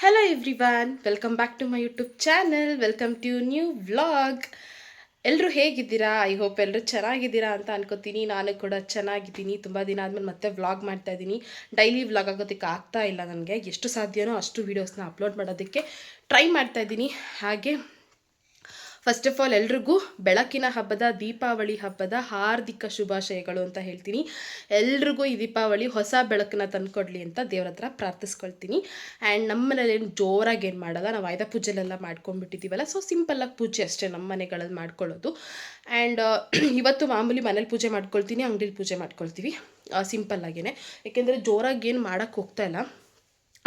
Hello everyone welcome back to my YouTube channel welcome to new vlog ಎಲ್ಲರೂ ಹೇಗಿದ್ದೀರಾ? I hope ಎಲ್ಲರೂ ಚೆನ್ನಾಗಿದ್ದೀರಾ ಅಂತ ಅನ್ಕೋತೀನಿ. ನಾನು ಕೂಡ ಚೆನ್ನಾಗಿದ್ದೀನಿ. ತುಂಬ ದಿನ ಆದಮೇಲೆ ಮತ್ತೆ ವ್ಲಾಗ್ ಮಾಡ್ತಾ ಇದ್ದೀನಿ. ಡೈಲಿ ವ್ಲಾಗ್ ಆಗೋದಕ್ಕೆ ಆಗ್ತಾ ಇಲ್ಲ ನನಗೆ. ಎಷ್ಟು ಸಾಧ್ಯನೋ ಅಷ್ಟು ವೀಡಿಯೋಸ್ನ ಅಪ್ಲೋಡ್ ಮಾಡೋದಕ್ಕೆ ಟ್ರೈ ಮಾಡ್ತಾ ಇದ್ದೀನಿ. ಹಾಗೆ ಫಸ್ಟ್ ಆಫ್ ಆಲ್ ಎಲ್ರಿಗೂ ಬೆಳಕಿನ ಹಬ್ಬದ, ದೀಪಾವಳಿ ಹಬ್ಬದ ಹಾರ್ದಿಕ ಶುಭಾಶಯಗಳು ಅಂತ ಹೇಳ್ತೀನಿ. ಎಲ್ರಿಗೂ ಈ ದೀಪಾವಳಿ ಹೊಸ ಬೆಳಕನ್ನ ತಂದುಕೊಡ್ಲಿ ಅಂತ ದೇವ್ರ ಹತ್ರ ಪ್ರಾರ್ಥಿಸ್ಕೊಳ್ತೀನಿ. ಆ್ಯಂಡ್ ನಮ್ಮ ಮನೇಲಿ ಜೋರಾಗಿ ಏನು ಮಾಡಲ್ಲ, ನಾವು ಆಯ್ದ ಪೂಜೆಲೆಲ್ಲ ಮಾಡ್ಕೊಂಡ್ಬಿಟ್ಟಿದ್ದೀವಲ್ಲ ಸೊ ಸಿಂಪಲ್ಲಾಗಿ ಪೂಜೆ ಅಷ್ಟೇ ನಮ್ಮ ಮನೆಗಳಲ್ಲಿ ಮಾಡ್ಕೊಳ್ಳೋದು. ಆ್ಯಂಡ್ ಇವತ್ತು ಮಾಮೂಲಿ ಮನೇಲಿ ಪೂಜೆ ಮಾಡ್ಕೊಳ್ತೀನಿ, ಅಂಗಡಿಲಿ ಪೂಜೆ ಮಾಡ್ಕೊಳ್ತೀವಿ. ಸಿಂಪಲ್ಲಾಗೇ ಯಾಕೆಂದರೆ ಜೋರಾಗಿ ಏನು ಮಾಡೋಕ್ಕೆ ಹೋಗ್ತಾ ಇಲ್ಲ.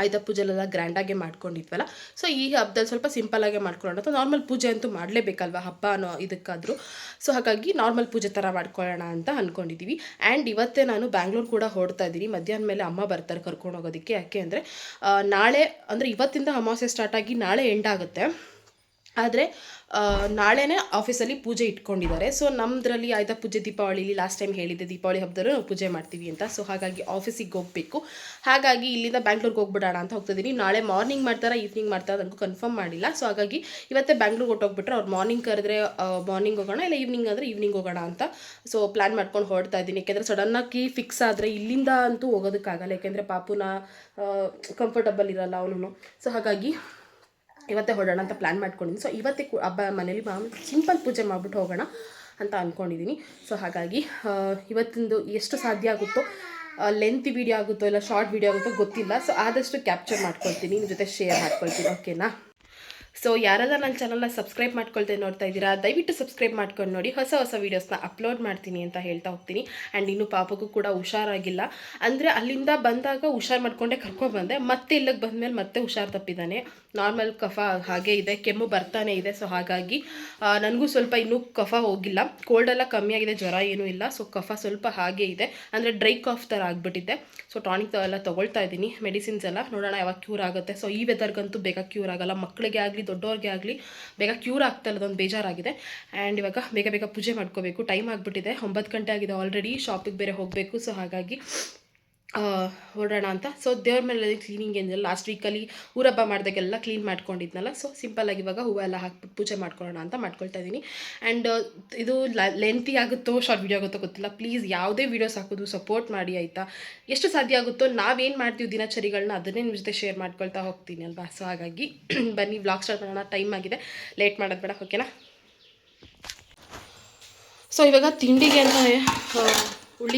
ಆಯುಧ ಪೂಜೆಲೆಲ್ಲ ಗ್ರ್ಯಾಂಡಾಗೆ ಮಾಡ್ಕೊಂಡಿದ್ವಲ್ಲ. ಸೊ ಈ ಹಬ್ಬದಲ್ಲಿ ಸ್ವಲ್ಪ ಸಿಂಪಲ್ಲಾಗೆ ಮಾಡ್ಕೊಳ್ಳೋಣ ಅಥವಾ ನಾರ್ಮಲ್ ಪೂಜೆ ಅಂತೂ ಮಾಡಲೇಬೇಕಲ್ವ ಹಬ್ಬ ಅನ್ನೋ ಇದಕ್ಕಾದರೂ. ಸೊ ಹಾಗಾಗಿ ನಾರ್ಮಲ್ ಪೂಜೆ ಥರ ಮಾಡ್ಕೊಳ್ಳೋಣ ಅಂತ ಅಂದ್ಕೊಂಡಿದ್ದೀವಿ ಆ್ಯಂಡ್ ಇವತ್ತೇ ನಾನು ಬ್ಯಾಂಗ್ಳೂರ್ ಕೂಡ ಹೊರಡ್ತಾ ಇದ್ದೀನಿ. ಮಧ್ಯಾಹ್ನ ಮೇಲೆ ಅಮ್ಮ ಬರ್ತಾರೆ ಕರ್ಕೊಂಡು ಹೋಗೋದಕ್ಕೆ ಯಾಕೆ ಅಂದರೆ ನಾಳೆ, ಅಂದರೆ ಇವತ್ತಿಂದ ಅಮಾವಾಸ್ಯೆ ಸ್ಟಾರ್ಟ್ ಆಗಿ ನಾಳೆ ಎಂಡ್ ಆಗುತ್ತೆ. ಆದರೆ ನಾಳೆನೇ ಆಫೀಸಲ್ಲಿ ಪೂಜೆ ಇಟ್ಕೊಂಡಿದ್ದಾರೆ. ಸೊ ನಮ್ಮದ್ರಲ್ಲಿ ಆಯ್ತಾ ಪೂಜೆ ದೀಪಾವಳಿಲಿ ಲಾಸ್ಟ್ ಟೈಮ್ ಹೇಳಿದ್ದೆ, ದೀಪಾವಳಿ ಹಬ್ಬದಲ್ಲೂ ನಾವು ಪೂಜೆ ಮಾಡ್ತೀವಿ ಅಂತ. ಸೊ ಹಾಗಾಗಿ ಆಫೀಸಿಗೆ ಹೋಗಬೇಕು. ಹಾಗಾಗಿ ಇಲ್ಲಿಂದ ಬ್ಯಾಂಗ್ಳೂರ್ಗೆ ಹೋಗ್ಬಿಡೋಣ ಅಂತ ಹೋಗ್ತಿದ್ದೀನಿ ನಾಳೆ ಮಾರ್ನಿಂಗ್ ಮಾಡ್ತಾರಾ ಈವ್ನಿಂಗ್ ಮಾಡ್ತಾರಾ ನನಗೂ ಕನ್ಫರ್ಮ್ ಮಾಡಿಲ್ಲ. ಸೊ ಹಾಗಾಗಿ ಇವತ್ತೇ ಬ್ಯಾಂಗ್ಳೂರ್ಗೆ ಹೊಟ್ಟೋಗ್ಬಿಟ್ರೆ ಅವ್ರು ಮಾರ್ನಿಂಗ್ ಕರೆದ್ರೆ ಮಾರ್ನಿಂಗ್ ಹೋಗೋಣ, ಇಲ್ಲ ಈವ್ನಿಂಗ್ ಅಂದರೆ ಈವ್ನಿಂಗ್ ಹೋಗೋಣ ಅಂತ. ಸೊ ಪ್ಲ್ಯಾನ್ ಮಾಡ್ಕೊಂಡು ಹೊರಡ್ತಾ ಇದ್ದೀನಿ. ಯಾಕೆಂದರೆ ಸಡನ್ನಾಗಿ ಫಿಕ್ಸ್ ಆದರೆ ಇಲ್ಲಿಂದ ಅಂತೂ ಹೋಗೋದಕ್ಕಾಗಲ್ಲ. ಯಾಕೆಂದರೆ ಪಾಪುನ ಕಂಫರ್ಟಬಲ್ ಇರಲ್ಲ ಅವನು. ಸೊ ಹಾಗಾಗಿ ಇವತ್ತೇ ಹೊಡೋಣ ಅಂತ ಪ್ಲ್ಯಾನ್ ಮಾಡ್ಕೊಂಡಿದ್ದೀನಿ ಸೊ ಇವತ್ತೇ ಕು ಹಬ್ಬ ಮನೇಲಿ ಮಾಮೂಲಿ ಸಿಂಪಲ್ ಪೂಜೆ ಮಾಡಿಬಿಟ್ಟು ಹೋಗೋಣ ಅಂತ ಅಂದ್ಕೊಂಡಿದ್ದೀನಿ ಸೊ ಹಾಗಾಗಿ ಇವತ್ತಿಂದು ಎಷ್ಟು ಸಾಧ್ಯ ಆಗುತ್ತೋ ಲೆಂತ್ ವಿಡಿಯೋ ಆಗುತ್ತೋ ಇಲ್ಲ ಶಾರ್ಟ್ ವೀಡಿಯೋ ಆಗುತ್ತೋ ಗೊತ್ತಿಲ್ಲ. ಸೊ ಆದಷ್ಟು ಕ್ಯಾಪ್ಚರ್ ಮಾಡ್ಕೊಳ್ತೀನಿ. ನಿಮ್ಮ ಜೊತೆ ಶೇರ್ ಮಾಡ್ಕೊಳ್ತೀನಿ. ಓಕೆನಾ ಸೊ ಯಾರಾದ್ರೂ ನನ್ನ ಚಾನಲ್ನ ಸಬ್ಸ್ಕ್ರೈಬ್ ಮಾಡ್ಕೊಳ್ತೇನೆ ನೋಡ್ತಾ ಇದ್ದೀರಾ, ದಯವಿಟ್ಟು ಸಬ್ಸ್ಕ್ರೈಬ್ ಮಾಡ್ಕೊಂಡು ನೋಡಿ. ಹೊಸ ಹೊಸ ವೀಡಿಯೋಸ್ನ ಅಪ್ಲೋಡ್ ಮಾಡ್ತೀನಿ ಅಂತ ಹೇಳ್ತಾ ಹೋಗ್ತೀನಿ. ಆ್ಯಂಡ್ ಇನ್ನು ಪಾಪಗೂ ಕೂಡ ಹುಷಾರಾಗಿಲ್ಲ. ಅಂದರೆ ಅಲ್ಲಿಂದ ಬಂದಾಗ ಹುಷಾರು ಮಾಡ್ಕೊಂಡೆ ಕರ್ಕೊಂಡ್ಬಂದೆ ಮತ್ತೆ ಇಲ್ಲಿಗೆ ಬಂದಮೇಲೆ ಮತ್ತೆ ಹುಷಾರು ತಪ್ಪಿದ್ದಾನೆ ನಾರ್ಮಲ್ ಕಫ ಹಾಗೆ ಇದೆ, ಕೆಮ್ಮು ಬರ್ತಾನೆ ಇದೆ ಸೊ ಹಾಗಾಗಿ ನನಗೂ ಸ್ವಲ್ಪ ಇನ್ನೂ ಕಫ ಹೋಗಿಲ್ಲ. ಕೋಲ್ಡ್ ಎಲ್ಲ ಕಮ್ಮಿ ಆಗಿದೆ, ಜ್ವರ ಏನೂ ಇಲ್ಲ ಸೊ ಕಫ ಸ್ವಲ್ಪ ಹಾಗೆ ಇದೆ. ಅಂದರೆ ಡ್ರೈ ಕಾಫ್ ಥರ ಆಗಿಬಿಟ್ಟಿದೆ. ಸೊ ಟಾನಿಕ್ ಎಲ್ಲ ತೊಗೊಳ್ತಾ ಇದ್ದೀನಿ ಮೆಡಿಸಿನ್ಸ್ ಎಲ್ಲ. ನೋಡೋಣ ಯಾವಾಗ ಕ್ಯೂರ್ ಆಗುತ್ತೆ. ಸೊ ಈ ವೆದರ್ಗಂತೂ ಬೇಗ ಕ್ಯೂರ್ ಆಗಲ್ಲ. ಮಕ್ಕಳಿಗೆ ಆಗಲಿ ದೊಡ್ಡವ್ರಿಗೆ ಆಗಲಿ, ಬೇಗ ಕ್ಯೂರ್ ಆಗ್ತಾ ಇಲ್ಲದೊಂದು ಬೇಜಾರಾಗಿದೆ. ಆ್ಯಂಡ್ ಇವಾಗ ಬೇಗ ಬೇಗ ಪೂಜೆ ಮಾಡ್ಕೋಬೇಕು. ಟೈಮ್ ಆಗಿಬಿಟ್ಟಿದೆ. ಒಂಬತ್ತು ಗಂಟೆ ಆಗಿದೆ ಆಲ್ರೆಡಿ ಶಾಪಿಗೆ ಬೇರೆ ಹೋಗಬೇಕು. ಸೊ ಹಾಗಾಗಿ ಹೊರಡೋಣ ಅಂತ. ಸೊ ದೇವ್ರ ಮೇಲೆ ಕ್ಲೀನಿಂಗ್ ಏನಿಲ್ಲ. ಲಾಸ್ಟ್ ವೀಕಲ್ಲಿ ಊರಬ್ಬ ಮಾಡಿದಾಗೆಲ್ಲ ಕ್ಲೀನ್ ಮಾಡ್ಕೊಂಡಿದ್ನಲ್ಲ. ಸೊ ಸಿಂಪಲ್ಲಾಗಿ ಇವಾಗ ಹೂವು ಎಲ್ಲ ಹಾಕ್ಬಿಟ್ಟು ಪೂಜೆ ಮಾಡ್ಕೊಳ್ಳೋಣ ಅಂತ ಮಾಡ್ಕೊಳ್ತಾ ಇದ್ದೀನಿ. ಆ್ಯಂಡ್ ಇದು ಲೆಂತಿ ಆಗುತ್ತೋ ಶಾರ್ಟ್ ವೀಡಿಯೋ ಆಗುತ್ತೋ ಗೊತ್ತಿಲ್ಲ. ಪ್ಲೀಸ್ ಯಾವುದೇ ವೀಡಿಯೋಸ್ ಹಾಕೋದು ಸಪೋರ್ಟ್ ಮಾಡಿ, ಆಯಿತಾ? ಎಷ್ಟು ಸಾಧ್ಯ ಆಗುತ್ತೋ, ನಾವೇನು ಮಾಡ್ತೀವಿ ದಿನಚರಿಗಳನ್ನ ಅದನ್ನೇ ನಿಮ್ಮ ಜೊತೆ ಶೇರ್ ಮಾಡ್ಕೊಳ್ತಾ ಹೋಗ್ತೀನಿ, ಅಲ್ವಾ? ಸೊ ಹಾಗಾಗಿ ಬನ್ನಿ ವ್ಲಾಗ್ ಸ್ಟಾರ್ಟ್ ಮಾಡೋಣ. ಟೈಮ್ ಆಗಿದೆ. ಲೇಟ್ ಮಾಡೋದು ಬೇಡ ಓಕೆನಾ ಸೊ ಇವಾಗ ತಿಂಡಿಗೆ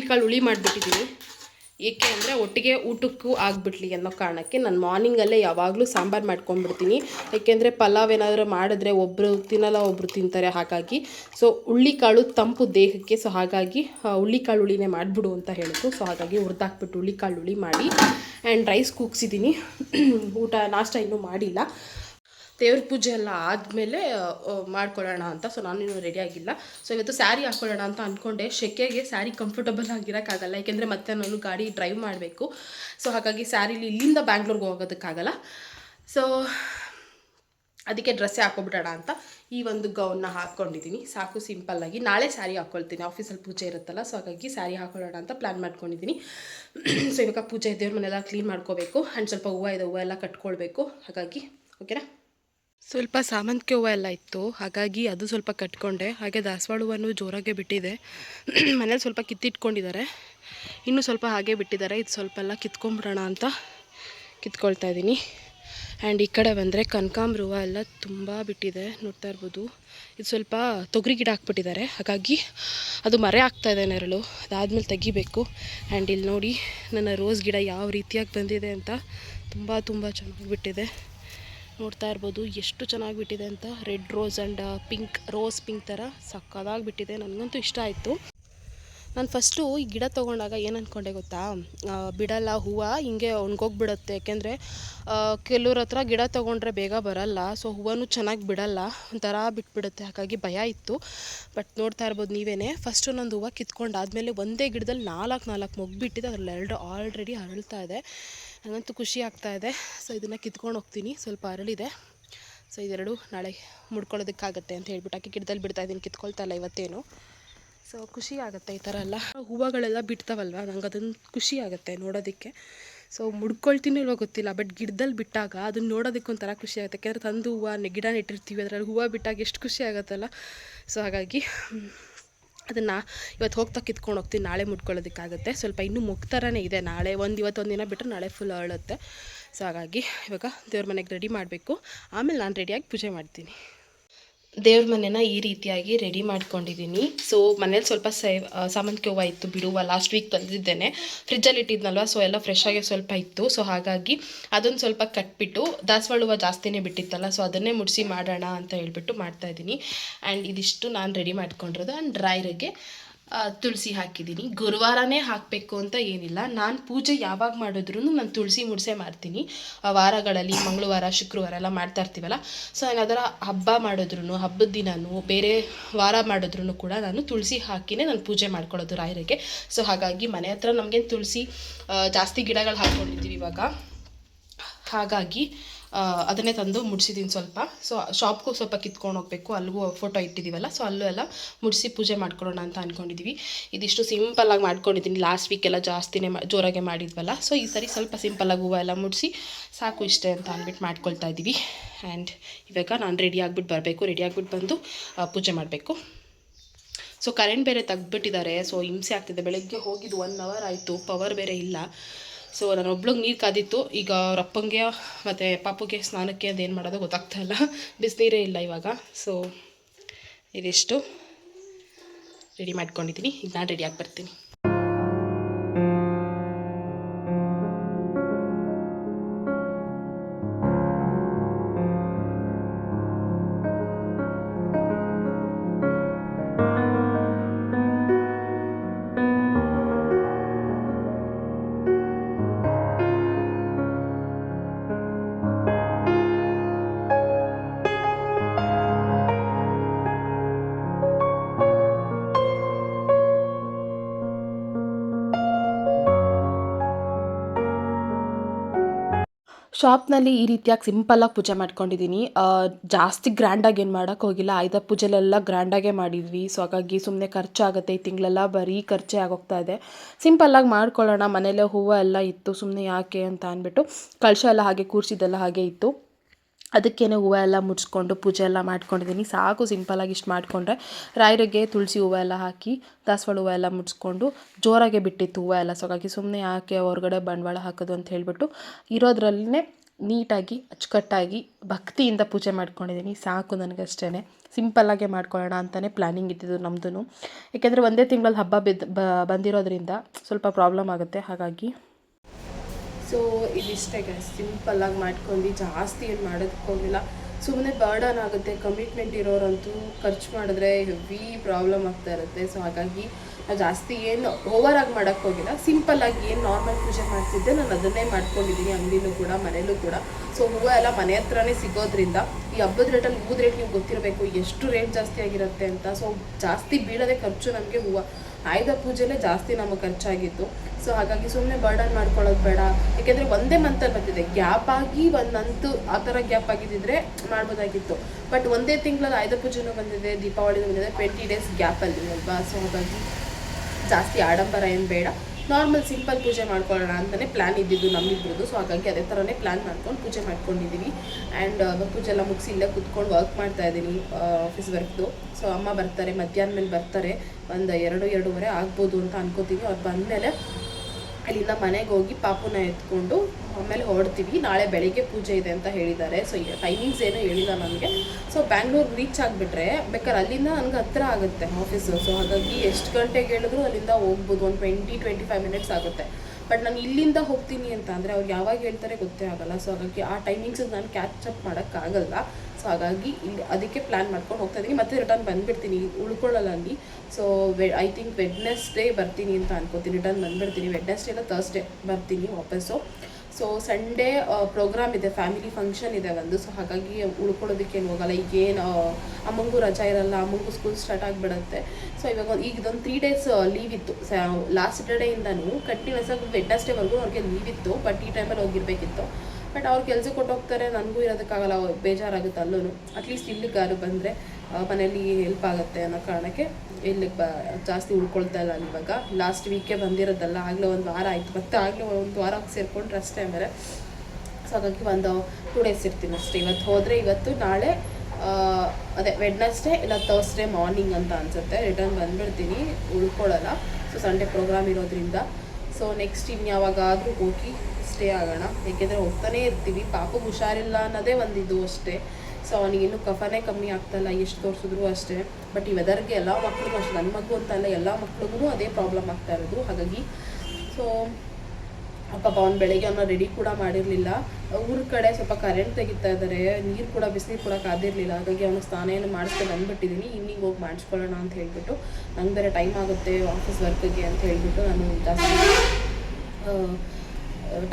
ಕಾಳು ಹುಳಿ ಮಾಡಿಬಿಟ್ಟಿದ್ದೀನಿ ಏಕೆ ಅಂದರೆ ಒಟ್ಟಿಗೆ ಊಟಕ್ಕೂ ಆಗಿಬಿಡ್ಲಿ ಅನ್ನೋ ಕಾರಣಕ್ಕೆ ನಾನು ಮಾರ್ನಿಂಗಲ್ಲೇ ಯಾವಾಗಲೂ ಸಾಂಬಾರು ಮಾಡ್ಕೊಂಡ್ಬಿಡ್ತೀನಿ. ಏಕೆಂದರೆ ಪಲಾವ್ ಏನಾದರೂ ಮಾಡಿದ್ರೆ ಒಬ್ಬರು ತಿನ್ನಲ್ಲ ಒಬ್ಬರು ತಿಂತಾರೆ ಹಾಗಾಗಿ. ಸೊ ಹುಳ್ಳಿಕಾಳು ತಂಪು ದೇಹಕ್ಕೆ ಸೊ ಹಾಗಾಗಿ ಹುಳ್ಳಿ ಹುಳ್ಳಿಕಾಳು ಹುಳಿನೇ ಮಾಡಿಬಿಡು ಅಂತ ಹೇಳಿದ್ರು. ಸೊ ಹಾಗಾಗಿ ಹುರಿದಾಕ್ಬಿಟ್ಟು ಹುಳ್ಳಿಕಾಳು ಹುಳಿ ಮಾಡಿ ಆ್ಯಂಡ್ ರೈಸ್ ಕೂಗ್ಸಿದ್ದೀನಿ. ಊಟ ನಾಷ್ಟ ಇನ್ನೂ ಮಾಡಿಲ್ಲ. ದೇವ್ರ ಪೂಜೆ ಎಲ್ಲ ಆದಮೇಲೆ ಮಾಡ್ಕೊಳ್ಳೋಣ ಅಂತ. ಸೊ ನಾನು ಇನ್ನೂ ರೆಡಿ ಆಗಿಲ್ಲ. ಸೊ ಇವತ್ತು ಸ್ಯಾರಿ ಹಾಕ್ಕೊಳ್ಳೋಣ ಅಂತ ಅಂದ್ಕೊಂಡೆ ಶೆಕೆಗೆ ಸ್ಯಾರಿ ಕಂಫರ್ಟಬಲ್ ಆಗಿರೋಕ್ಕಾಗಲ್ಲ ಯಾಕೆಂದರೆ ಮತ್ತೆ ನಾನು ಗಾಡಿ ಡ್ರೈವ್ ಮಾಡಬೇಕು. ಸೊ ಹಾಗಾಗಿ ಸ್ಯಾರಿಲಿ ಇಲ್ಲಿಂದ ಬ್ಯಾಂಗ್ಳೂರ್ಗೆ ಹೋಗೋದಕ್ಕಾಗಲ್ಲ. ಸೊ ಅದಕ್ಕೆ ಡ್ರೆಸ್ಸೇ ಹಾಕೊಬಿಡೋಣ ಅಂತ ಈ ಒಂದು ಗೌನ್ನ ಹಾಕ್ಕೊಂಡಿದ್ದೀನಿ ಸಾಕು ಸಿಂಪಲ್ಲಾಗಿ ನಾಳೆ ಸ್ಯಾರಿ ಹಾಕ್ಕೊಳ್ತೀನಿ ಆಫೀಸಲ್ಲಿ ಪೂಜೆ ಇರುತ್ತಲ್ಲ ಸೊ ಹಾಗಾಗಿ ಸ್ಯಾರಿ ಹಾಕೊಳ್ಳೋಣ ಅಂತ ಪ್ಲ್ಯಾನ್ ಮಾಡ್ಕೊಂಡಿದ್ದೀನಿ. ಸೊ ಇವಾಗ ಪೂಜೆ ದೇವ್ರ ಮನೆಲ್ಲ ಕ್ಲೀನ್ ಮಾಡ್ಕೋಬೇಕು. ಆ್ಯಂಡ್ ಸ್ವಲ್ಪ ಹೂವು ಇದೆ ಹೂವು ಎಲ್ಲ ಕಟ್ಕೊಳ್ಬೇಕು. ಹಾಗಾಗಿ ಓಕೆನಾ ಸ್ವಲ್ಪ ಸಾಮಂತಿಗೆ ಹೂವು ಎಲ್ಲ ಇತ್ತು. ಹಾಗಾಗಿ ಅದು ಸ್ವಲ್ಪ ಕಟ್ಕೊಂಡೆ. ಹಾಗೆ ದಾಸವಾಳ ಹೂವನ್ನು ಜೋರಾಗೆ ಬಿಟ್ಟಿದೆ. ಮನೇಲಿ ಸ್ವಲ್ಪ ಕಿತ್ತಿಟ್ಕೊಂಡಿದ್ದಾರೆ. ಇನ್ನೂ ಸ್ವಲ್ಪ ಹಾಗೆ ಬಿಟ್ಟಿದ್ದಾರೆ. ಇದು ಸ್ವಲ್ಪ ಎಲ್ಲ ಕಿತ್ಕೊಂಬಿಡೋಣ ಅಂತ ಕಿತ್ಕೊಳ್ತಾ ಇದ್ದೀನಿ. ಆ್ಯಂಡ್ ಈ ಕಡೆ ಬಂದರೆ ಕನಕಾಂಬ್ರ ಹೂವು ಎಲ್ಲ ತುಂಬ ಬಿಟ್ಟಿದೆ. ನೋಡ್ತಾ ಇರ್ಬೋದು. ಇದು ಸ್ವಲ್ಪ ತೊಗರಿ ಗಿಡ ಹಾಕ್ಬಿಟ್ಟಿದ್ದಾರೆ. ಹಾಗಾಗಿ ಅದು ಮರೆ ಆಗ್ತಾ ಇದೆ ನೆರಳು. ಅದಾದಮೇಲೆ ತೆಗಿಬೇಕು. ಆ್ಯಂಡ್ ಇಲ್ಲಿ ನೋಡಿ, ನನ್ನ ರೋಸ್ ಗಿಡ ಯಾವ ರೀತಿಯಾಗಿ ಬಂದಿದೆ ಅಂತ ತುಂಬ ತುಂಬ ಚೆನ್ನಾಗಿ ಬಿಟ್ಟಿದೆ. ನೋಡ್ತಾ ಇರ್ಬೋದು, ಎಷ್ಟು ಚೆನ್ನಾಗಿ ಬಿಟ್ಟಿದೆ ಅಂತ. Red rose and pink rose pink ಥರ ಸಕ್ಕದಾಗಿ ಬಿಟ್ಟಿದೆ. ನನಗಂತೂ ಇಷ್ಟ ಆಯಿತು. ನಾನು ಫಸ್ಟು ಈ ಗಿಡ ತೊಗೊಂಡಾಗ ಏನು ಅಂದ್ಕೊಂಡೆ ಗೊತ್ತಾ? ಬಿಡಲ್ಲ, ಹೂವು ಹಿಂಗೆ ಒಣಗೋಗ್ಬಿಡುತ್ತೆ. ಯಾಕೆಂದರೆ ಕೆಲವ್ರ ಹತ್ರ ಗಿಡ ತೊಗೊಂಡ್ರೆ ಬೇಗ ಬರಲ್ಲ. ಸೊ ಹೂವೂ ಚೆನ್ನಾಗಿ ಬಿಡಲ್ಲ. ಒಂಥರ ಬಿಟ್ಬಿಡುತ್ತೆ. ಹಾಗಾಗಿ ಭಯ ಇತ್ತು. ಬಟ್ ನೋಡ್ತಾ ಇರ್ಬೋದು ನೀವೇ ಫಸ್ಟು ನಂದು ಹೂವು ಕಿತ್ಕೊಂಡಾದ್ಮೇಲೆ ಒಂದೇ ಗಿಡದಲ್ಲಿ ನಾಲ್ಕು ನಾಲ್ಕು ಮೊಗ್ಬಿಟ್ಟಿದೆ ಅದರಲ್ಲಿ ಎರಡು ಆಲ್ರೆಡಿ ಅರಳ್ತಾ ಇದೆ. ನನಗಂತೂ ಖುಷಿ ಆಗ್ತಾ ಇದೆ. ಸೊ ಇದನ್ನು ಕಿತ್ಕೊಂಡು ಹೋಗ್ತೀನಿ. ಸ್ವಲ್ಪ ಅರಳಿದೆ. ಸೊ ಇದೆರಡು ನಾಳೆ ಮುಡ್ಕೊಳ್ಳೋದಕ್ಕಾಗತ್ತೆ ಅಂತ ಹೇಳ್ಬಿಟ್ಟು ಆಕೆ ಗಿಡದಲ್ಲಿ ಬಿಡ್ತಾ ಇದ್ದೀನಿ. ಕಿತ್ಕೊಳ್ತಾ ಇಲ್ಲ ಇವತ್ತೇನು. ಸೊ ಖುಷಿ ಆಗುತ್ತೆ ಈ ಥರ ಎಲ್ಲ. ಹೂವುಗಳೆಲ್ಲ ಬಿಡ್ತಾವಲ್ವ? ನಂಗೆ ಅದನ್ನು ಖುಷಿ ಆಗುತ್ತೆ ನೋಡೋದಕ್ಕೆ. ಸೊ ಮುಡ್ಕೊಳ್ತೀನಿ ಇಲ್ವೋ ಗೊತ್ತಿಲ್ಲ. ಬಟ್ ಗಿಡದಲ್ಲಿ ಬಿಟ್ಟಾಗ ಅದನ್ನ ನೋಡೋದಕ್ಕೆ ಒಂಥರ ಖುಷಿ ಆಗುತ್ತೆ. ಯಾಕೆಂದರೆ ತಂದು ಹೂವು ಗಿಡ ನೆಟ್ಟಿರ್ತೀವಿ ಅದರಲ್ಲಿ ಹೂವು ಬಿಟ್ಟಾಗ ಎಷ್ಟು ಖುಷಿ ಆಗುತ್ತಲ್ಲ? ಸೊ ಹಾಗಾಗಿ ಅದನ್ನು ಇವತ್ತು ಹೋಗ್ತಾ ಕಿತ್ಕೊಂಡು ಹೋಗ್ತೀನಿ, ನಾಳೆ ಮುಟ್ಕೊಳ್ಳೋದಕ್ಕಾಗುತ್ತೆ. ಸ್ವಲ್ಪ ಇನ್ನೂ ಮುಗ್ತರನೇ ಇದೆ, ನಾಳೆ ಒಂದು ಇವತ್ತು ಒಂದು ದಿನ ಬಿಟ್ಟರೆ ನಾಳೆ ಫುಲ್ ಅರಳುತ್ತೆ. ಸೊ ಹಾಗಾಗಿ ಇವಾಗ ದೇವ್ರ ಮನೆಗೆ ರೆಡಿ ಮಾಡಬೇಕು. ಆಮೇಲೆ ನಾನು ರೆಡಿಯಾಗಿ ಪೂಜೆ ಮಾಡ್ತೀನಿ. ದೇವ್ರ ಮನೆನ ಈ ರೀತಿಯಾಗಿ ರೆಡಿ ಮಾಡ್ಕೊಂಡಿದ್ದೀನಿ ಸೊ ಮನೇಲಿ ಸ್ವಲ್ಪ ಸೇವ್ ಸಾಮಂತಿಗೆ ಹೂವು ಇತ್ತು ಬಿಡುವ ಲಾಸ್ಟ್ ವೀಕ್ ತಂದಿದ್ದೇನೆ. ಫ್ರಿಜ್ಜಲ್ಲಿ ಇಟ್ಟಿದ್ನಲ್ವ ಸೊ ಎಲ್ಲ ಫ್ರೆಶ್ ಆಗಿ ಸ್ವಲ್ಪ ಇತ್ತು. ಸೊ ಹಾಗಾಗಿ ಅದನ್ನು ಸ್ವಲ್ಪ ಕಟ್ಬಿಟ್ಟು ದಾಸವಾಳ ಹೂವು ಜಾಸ್ತಿನೇ ಬಿಟ್ಟಿತ್ತಲ್ಲ ಸೊ ಅದನ್ನೇ ಮುಡಿಸಿ ಮಾಡೋಣ ಅಂತ ಹೇಳ್ಬಿಟ್ಟು ಮಾಡ್ತಾಯಿದ್ದೀನಿ ಆ್ಯಂಡ್ ಇದಿಷ್ಟು ನಾನು ರೆಡಿ ಮಾಡ್ಕೊಂಡಿರೋದು. ಆ್ಯಂಡ್ ಡ್ರೈರಿಗೆ ತುಳಸಿ ಹಾಕಿದ್ದೀನಿ. ಗುರುವಾರನೇ ಹಾಕಬೇಕು ಅಂತ ಏನಿಲ್ಲ. ನಾನು ಪೂಜೆ ಯಾವಾಗ ಮಾಡಿದ್ರೂ ನಾನು ತುಳಸಿ ಮುಡಿಸೆ ಮಾಡ್ತೀನಿ. ವಾರಗಳಲ್ಲಿ, ಮಂಗಳವಾರ, ಶುಕ್ರವಾರ ಎಲ್ಲ ಮಾಡ್ತಾ ಇರ್ತೀವಲ್ಲ. ಸೊ ಏನಾದರೂ ಹಬ್ಬ ಮಾಡಿದ್ರು ಹಬ್ಬದ ದಿನವೂ ಬೇರೆ ವಾರ ಮಾಡಿದ್ರು ಕೂಡ ನಾನು ತುಳಸಿ ಹಾಕಿನೇ ನಾನು ಪೂಜೆ ಮಾಡ್ಕೊಳ್ಳೋದು ರಾಯರಿಗೆ. ಸೊ ಹಾಗಾಗಿ ಮನೆ ಹತ್ರ ನಮಗೇನು ತುಳಸಿ ಜಾಸ್ತಿ ಗಿಡಗಳು ಹಾಕ್ಕೊಂಡಿದ್ದೀವಿ ಇವಾಗ. ಹಾಗಾಗಿ ಅದನ್ನೇ ತಂದು ಮುಡಿಸಿದ್ದೀನಿ ಸ್ವಲ್ಪ. ಸೊ ಶಾಪ್ಗೂ ಸ್ವಲ್ಪ ಕಿತ್ಕೊಂಡು ಹೋಗಬೇಕು. ಅಲ್ಲಿಗೂ ಫೋಟೋ ಇಟ್ಟಿದ್ದೀವಲ್ಲ ಸೊ ಅಲ್ಲೂ ಎಲ್ಲ ಮುಡಿಸಿ ಪೂಜೆ ಮಾಡ್ಕೊಳ್ಳೋಣ ಅಂತ ಅಂದ್ಕೊಂಡಿದ್ದೀವಿ ಇದಿಷ್ಟು ಸಿಂಪಲ್ಲಾಗಿ ಮಾಡ್ಕೊಂಡಿದ್ದೀನಿ ಲಾಸ್ಟ್ ವೀಕೆಲ್ಲ ಜಾಸ್ತಿನೇ ಜೋರಾಗೆ ಮಾಡಿದ್ವಲ್ಲ ಸೊ ಈ ಸರಿ ಸ್ವಲ್ಪ ಸಿಂಪಲ್ಲಾಗಿ ಹೂವು ಎಲ್ಲ ಮುಡಿಸಿ ಸಾಕು ಇಷ್ಟೇ ಅಂತ ಅಂದ್ಬಿಟ್ಟು ಮಾಡ್ಕೊಳ್ತಾ ಇದ್ದೀವಿ ಆ್ಯಂಡ್ ಇವಾಗ ನಾನು ರೆಡಿ ಆಗಿಬಿಟ್ಟು ಬರಬೇಕು. ರೆಡಿ ಆಗಿಬಿಟ್ಟು ಬಂದು ಪೂಜೆ ಮಾಡಬೇಕು. ಸೊ ಕರೆಂಟ್ ಬೇರೆ ತೆಗ್ದುಬಿಟ್ಟಿದ್ದಾರೆ. ಸೊ ಹಿಂಸೆ ಆಗ್ತಿದೆ. ಬೆಳಗ್ಗೆ ಹೋಗಿದ್ದು ಒನ್ ಅವರ್ ಆಯಿತು. ಪವರ್ ಬೇರೆ ಇಲ್ಲ. ಸೊ ನಾನು ಒಬ್ಳಿಗೆ ನೀರು ಕಾದಿತ್ತು. ಈಗ ಅವ್ರ ಅಪ್ಪಂಗೆ, ಮತ್ತು ಪಾಪುಗೆ ಸ್ನಾನಕ್ಕೆ ಅದೇನು ಮಾಡೋದು ಗೊತ್ತಾಗ್ತಾ ಇಲ್ಲ. ಬಿಸಿನೀರೇ ಇಲ್ಲ ಇವಾಗ. ಸೊ ಇದಿಷ್ಟು. ರೆಡಿ ಮಾಡ್ಕೊಂಡಿದ್ದೀನಿ ಈಗ ನಾನು ರೆಡಿಯಾಗಿ ಬರ್ತೀನಿ. ಶಾಪ್ನಲ್ಲಿ ಈ ರೀತಿಯಾಗಿ ಸಿಂಪಲ್ಲಾಗಿ ಪೂಜೆ ಮಾಡ್ಕೊಂಡಿದ್ದೀನಿ. ಜಾಸ್ತಿ ಗ್ರ್ಯಾಂಡಾಗಿ ಏನು ಮಾಡೋಕ್ಕೆ ಹೋಗಿಲ್ಲ. ಆಯುಧ ಪೂಜೆಲೆಲ್ಲ ಗ್ರ್ಯಾಂಡಾಗೇ ಮಾಡಿದ್ವಿ. ಸೊ ಹಾಗಾಗಿ ಸುಮ್ಮನೆ ಖರ್ಚಾಗುತ್ತೆ, ಈ ತಿಂಗಳೆಲ್ಲ ಬರೀ ಖರ್ಚೆ ಆಗೋಗ್ತಾ ಇದೆ. ಸಿಂಪಲ್ಲಾಗಿ ಮಾಡ್ಕೊಳ್ಳೋಣ. ಮನೇಲೆ ಹೂವು ಎಲ್ಲ ಇತ್ತು ಸುಮ್ಮನೆ ಯಾಕೆ ಅಂತ ಅಂದ್ಬಿಟ್ಟು ಕಳಶ ಎಲ್ಲ ಹಾಗೆ, ಕೂರಿಸಿದ್ದೆಲ್ಲ ಹಾಗೆ ಇತ್ತು. ಅದಕ್ಕೇನೆ ಹೂವು ಎಲ್ಲ ಮುಡಿಸ್ಕೊಂಡು ಪೂಜೆ ಎಲ್ಲ ಮಾಡ್ಕೊಂಡಿದ್ದೀನಿ. ಸಾಕು ಸಿಂಪಲಾಗಿ ಇಷ್ಟು ಮಾಡಿಕೊಂಡ್ರೆ. ರಾಯರಿಗೆ ತುಳಸಿ ಹೂವು ಎಲ್ಲ ಹಾಕಿ, ದಾಸವಾಳ ಹೂವು ಎಲ್ಲ ಮುಡಿಸ್ಕೊಂಡು ಜೋರಾಗೆ ಬಿಟ್ಟಿತ್ತು ಹೂವು ಎಲ್ಲ. ಸೊ ಹಾಗಾಗಿ ಸುಮ್ಮನೆ ಯಾಕೆ ಹೊರಗಡೆ ಬಂಡವಾಳ ಹಾಕೋದು ಅಂತ ಹೇಳಿಬಿಟ್ಟು ಇರೋದ್ರಲ್ಲೇ ನೀಟಾಗಿ, ಅಚ್ಚುಕಟ್ಟಾಗಿ ಭಕ್ತಿಯಿಂದ ಪೂಜೆ ಮಾಡ್ಕೊಂಡಿದ್ದೀನಿ. ಸಾಕು ನನಗಷ್ಟೇ ಸಿಂಪಲ್ಲಾಗೆ ಮಾಡ್ಕೊಳ್ಳೋಣ ಅಂತಲೇ ಪ್ಲ್ಯಾನಿಂಗ್ ಇದ್ದಿದ್ದು ನಮ್ಮದು ಏಕೆಂದರೆ ಒಂದೇ ತಿಂಗಳಲ್ಲಿ ಹಬ್ಬ ಬಿದ್ದು ಬಂದಿರೋದ್ರಿಂದ ಸ್ವಲ್ಪ ಪ್ರಾಬ್ಲಮ್ ಆಗುತ್ತೆ. ಹಾಗಾಗಿ ಸೊ ಇದಿಷ್ಟೇ ಗೈಸ್ ಸಿಂಪಲ್ಲಾಗಿ ಮಾಡ್ಕೊಂಡು, ಜಾಸ್ತಿ ಏನು ಮಾಡೋದಕ್ಕೆ ಹೋಗಿಲ್ಲ ಸುಮ್ಮನೆ ಬರ್ಡನ್ ಆಗುತ್ತೆ. ಕಮಿಟ್ಮೆಂಟ್ ಇರೋರಂತೂ ಖರ್ಚು ಮಾಡಿದ್ರೆ ಹೆವಿ ಪ್ರಾಬ್ಲಮ್ ಆಗ್ತಾ ಇರುತ್ತೆ. ಸೊ ಹಾಗಾಗಿ ನಾವು ಜಾಸ್ತಿ ಏನು ಓವರಾಗಿ ಮಾಡೋಕ್ಕೆ ಹೋಗಿಲ್ಲ ಸಿಂಪಲ್ಲಾಗಿ ಏನು ನಾರ್ಮಲ್ ಪೂಜೆ ಮಾಡ್ತಿದ್ದೆ, ನಾನು ಅದನ್ನೇ ಮಾಡ್ಕೊಂಡಿದ್ದೀನಿ. ಅಂಗಡಿನೂ ಕೂಡ ಮನೆಯಲ್ಲೂ ಕೂಡ. ಸೊ ಹೂವು ಎಲ್ಲ ಮನೆ ಹತ್ರನೇ ಸಿಗೋದ್ರಿಂದ ಈ ಹಬ್ಬದ ರೇಟಲ್ಲಿ ಹೂದ ರೇಟ್ ನೀವು ಗೊತ್ತಿರಬೇಕು, ಎಷ್ಟು ರೇಟ್ ಜಾಸ್ತಿ ಆಗಿರುತ್ತೆ ಅಂತ. ಸೊ ಜಾಸ್ತಿ ಬೀಳೋದೇ ಖರ್ಚು ನಮಗೆ ಹೂವು. ಆಯುಧ ಪೂಜೆಲೇ ಜಾಸ್ತಿ ನಮಗೆ ಖರ್ಚಾಗಿತ್ತು ಸೊ ಹಾಗಾಗಿ ಸುಮ್ಮನೆ ಬರ್ಡನ್ ಮಾಡ್ಕೊಳ್ಳೋದು ಬೇಡ. ಯಾಕೆಂದ್ರೆ ಒಂದೇ ಮಂತಲ್ಲಿ ಬಂದಿದೆ. ಗ್ಯಾಪ್ ಆಗಿ ಒಂದು ಮಂತ್ ಆ ಥರ ಗ್ಯಾಪ್ ಆಗಿದ್ದಿದ್ರೆ ಮಾಡ್ಬೋದಾಗಿತ್ತು. ಬಟ್ ಒಂದೇ ತಿಂಗಳಲ್ಲಿ ಆಯುಧ ಪೂಜೆನೂ ಬಂದಿದೆ, ದೀಪಾವಳಿನೂ ಬಂದಿದೆ ಟ್ವೆಂಟಿ ಡೇಸ್ ಗ್ಯಾಪ್ ಅಲ್ಲಿ ಅಲ್ವಾ? ಸೊ ಹಾಗಾಗಿ ಜಾಸ್ತಿ ಆಡಂಬರ ಏನು ಬೇಡ. ನಾರ್ಮಲ್ ಸಿಂಪಲ್ ಪೂಜೆ ಮಾಡ್ಕೊಳ್ಳೋಣ ಅಂತಲೇ ಪ್ಲ್ಯಾನ್ ಇದ್ದಿದ್ದು ನಮ್ಮಿಬ್ರದ್ದು. ಸೊ ಹಾಗಾಗಿ ಅದೇ ಥರನೇ ಪ್ಲ್ಯಾನ್ ಮಾಡ್ಕೊಂಡು ಪೂಜೆ ಮಾಡ್ಕೊಂಡಿದ್ದೀವಿ ಆ್ಯಂಡ್ ಪೂಜೆ ಎಲ್ಲ ಮುಗಿಸಿ ಇಲ್ಲೇ ಕುತ್ಕೊಂಡು ವರ್ಕ್ ಮಾಡ್ತಾ ಇದ್ದೀನಿ ಆಫೀಸ್ ವರ್ಕ್ದು ಸೊ ಅಮ್ಮ ಬರ್ತಾರೆ, ಮಧ್ಯಾಹ್ನ ಮೇಲೆ ಬರ್ತಾರೆ. ಒಂದು ಎರಡು, ಎರಡೂವರೆ ಆಗ್ಬೋದು ಅಂತ ಅನ್ಕೋತೀವಿ ಅವ್ರು ಬಂದಮೇಲೆ ಅಲ್ಲಿಂದ ಮನೆಗೆ ಹೋಗಿ ಪಾಪುನ ಎತ್ಕೊಂಡು ಆಮೇಲೆ ಹೊರಡ್ತೀವಿ. ನಾಳೆ ಬೆಳಿಗ್ಗೆ ಪೂಜೆ ಇದೆ ಅಂತ ಹೇಳಿದ್ದಾರೆ. ಸೊ ಟೈಮಿಂಗ್ಸ್ ಏನೂ ಹೇಳಿಲ್ಲ ನನಗೆ. ಸೊ ಬ್ಯಾಂಗ್ಳೂರ್ ರೀಚ್ ಆಗಿಬಿಟ್ರೆ ಬೇಕಾದ್ರೆ ಅಲ್ಲಿಂದ ನನಗೆ ಹತ್ತಿರ ಆಗುತ್ತೆ ಆಫೀಸು ಸೊ ಹಾಗಾಗಿ ಎಷ್ಟು ಗಂಟೆಗೆ ಹೇಳಿದ್ರು ಅಲ್ಲಿಂದ ಹೋಗ್ಬೋದು. ಒಂದು ಟ್ವೆಂಟಿ ಟ್ವೆಂಟಿ ಫೈವ್ ಮಿನಿಟ್ಸ್ ಆಗುತ್ತೆ. ಬಟ್ ನಾನು ಇಲ್ಲಿಂದ ಹೋಗ್ತೀನಿ ಅಂತ ಅಂದರೆ ಅವ್ರು ಯಾವಾಗ ಹೇಳ್ತಾರೆ ಗೊತ್ತೇ ಆಗಲ್ಲ. ಸೊ ಹಾಗಾಗಿ ಆ ಟೈಮಿಂಗ್ಸಿಗೆ ನಾನು ಕ್ಯಾಚ್ ಅಪ್ ಮಾಡೋಕ್ಕಾಗಲ್ಲ. ಸೊ ಹಾಗಾಗಿ ಇಲ್ಲಿ ಅದಕ್ಕೆ ಪ್ಲ್ಯಾನ್ ಮಾಡ್ಕೊಂಡು ಹೋಗ್ತಾ ಇದ್ದೀನಿ ಮತ್ತೆ ರಿಟರ್ನ್ ಬಂದುಬಿಡ್ತೀನಿ ಉಳ್ಕೊಳ್ಳಲ್ಲ ಅಲ್ಲಿ so we I think Wednesday ಬರ್ತೀನಿ ಅಂತ ಅನ್ಕೋತೀನಿ. ರಿಟರ್ನ್ ಬಂದುಬಿಡ್ತೀನಿ. ವೆಡ್ನೆಸ್ಡೇ ಇಲ್ಲ ತರ್ಸ್ಡೇ ಬರ್ತೀನಿ ವಾಪಸ್ಸು. ಸೊ ಸಂಡೇ ಪ್ರೋಗ್ರಾಮ್ ಇದೆ. ಫ್ಯಾಮಿಲಿ ಫಂಕ್ಷನ್ ಇದೆ ಒಂದು ಸೊ ಹಾಗಾಗಿ ಉಳ್ಕೊಳ್ಳೋದಕ್ಕೆ ಏನು ಹೋಗಲ್ಲ. ಈಗೇನು ಅಮ್ಮಂಗೂ ರಜಾ ಇರಲ್ಲ. ಅಮ್ಮಂಗೂ ಸ್ಕೂಲ್ ಸ್ಟಾರ್ಟ್ ಆಗಿಬಿಡುತ್ತೆ. ಸೊ ಇವಾಗ ಈಗ ಇದೊಂದು ತ್ರೀ ಡೇಸ್ ಲೀವ್ ಇತ್ತು. ಲಾಸ್ಟ್ ಡೇಯಿಂದನೂ ಕಂಟಿನ್ಯೂಸ್ ಆಗಿ ವೆಡ್ನೆಸ್ಡೇವರೆಗೂ ಅವ್ರಿಗೆ ಲೀವ್ ಇತ್ತು. ಬಟ್ ಈ ಟೈಮಲ್ಲಿ ಹೋಗಿರ್ಬೇಕಿತ್ತು. ಬಟ್ ಅವ್ರು ಕೆಲ್ಸಕ್ಕೆ ಕೊಟ್ಟೋಗ್ತಾರೆ ನನಗೂ ಇರೋದಕ್ಕಾಗಲ್ಲ, ಅವ್ರು ಬೇಜಾರಾಗುತ್ತೆ ಅಲ್ಲೂ ಅಟ್ಲೀಸ್ಟ್ ಇಲ್ಲಿಗಾರು ಬಂದರೆ ಮನೇಲಿ ಹೆಲ್ಪ್ ಆಗುತ್ತೆ ಅನ್ನೋ ಕಾರಣಕ್ಕೆ ಇಲ್ಲಿಗೆ ಬ, ಜಾಸ್ತಿ ಉಳ್ಕೊಳ್ತಾ ಇಲ್ಲ ಇವಾಗ. ಲಾಸ್ಟ್ ವೀಕೆ ಬಂದಿರೋದಲ್ಲ, ಆಗಲೇ ಒಂದು ವಾರ ಆಯಿತು. ಮತ್ತೆ ಆಗಲೇ ಒಂದು ವಾರ ಸೇರಿಕೊಂಡ್ರೆ ಅಷ್ಟೇ ಮೇಲೆ ಸೊ ಹಾಗಾಗಿ ಒಂದು ಟೂ ಡೇಸ್ ಇರ್ತೀನಿ ಅಷ್ಟೇ. ಇವತ್ತು ಹೋದರೆ ಇವತ್ತು, ನಾಳೆ ಅದೇ ವೆಡ್ನಸ್ಡೇ ಇಲ್ಲ ತರ್ಸ್ಡೇ ಮಾರ್ನಿಂಗ್ ಅಂತ ಅನಿಸುತ್ತೆ. ರಿಟರ್ನ್ ಬಂದ್ಬಿಡ್ತೀನಿ. ಉಳ್ಕೊಳ್ಳಲ್ಲ ಸೊ ಸಂಡೇ ಪ್ರೋಗ್ರಾಮ್ ಇರೋದ್ರಿಂದ. ಸೊ ನೆಕ್ಸ್ಟ್ ಇನ್ನು ಯಾವಾಗಾದರೂ ಹೋಗಿ ಸ್ಟೇ ಆಗೋಣ. ಏಕೆಂದರೆ ಹೋಗ್ತಾನೇ ಇರ್ತೀವಿ. ಪಾಪಕ್ಕೆ ಹುಷಾರಿಲ್ಲ ಅನ್ನೋದೇ ಒಂದು ಅಷ್ಟೇ. ಸೊ ಅವನಿಗಿನ್ನೂ ಕಫನೇ ಕಮ್ಮಿ ಆಗ್ತಾಯಿಲ್ಲ ಎಷ್ಟು ತೋರಿಸಿದ್ರು ಅಷ್ಟೇ. ಬಟ್ ಈ ವೆದರ್ಗೆ ಎಲ್ಲ ಮಕ್ಳಿಗೂ ಅಷ್ಟೇ. ನನ್ನ ಮಗು ಅಂತ ಅಲ್ಲ, ಎಲ್ಲ ಮಕ್ಳಿಗೂ ಅದೇ ಪ್ರಾಬ್ಲಮ್ ಆಗ್ತಾ ಇರೋದು. ಹಾಗಾಗಿ ಸೊ ಪಾಪ ಅವ್ನು ಬೆಳಗ್ಗೆ ಅವನ್ನ ರೆಡಿ ಕೂಡ ಮಾಡಿರಲಿಲ್ಲ. ಊರ ಕಡೆ ಸ್ವಲ್ಪ ಕರೆಂಟ್ ತೆಗಿತಾ ಇದ್ದಾರೆ ನೀರು ಕೂಡ, ಬಿಸಿನೀರು ಕೂಡ ಕಾದಿರಲಿಲ್ಲ. ಹಾಗಾಗಿ ಅವನು ಸ್ನಾನ ಏನು ಮಾಡಿಸ್ಕೊಂಡು ಬಂದುಬಿಟ್ಟಿದ್ದೀನಿ ಇನ್ನಿಗೆ ಹೋಗಿ ಮಾಡಿಸ್ಕೊಳ್ಳೋಣ ಅಂತ ಹೇಳಿಬಿಟ್ಟು, ನಂಗೆ ಬೇರೆ ಟೈಮ್ ಆಗುತ್ತೆ ಆಫೀಸ್ ವರ್ಕಿಗೆ ಅಂತ ಹೇಳಿಬಿಟ್ಟು ನಾನು ಜಾಸ್ತಿ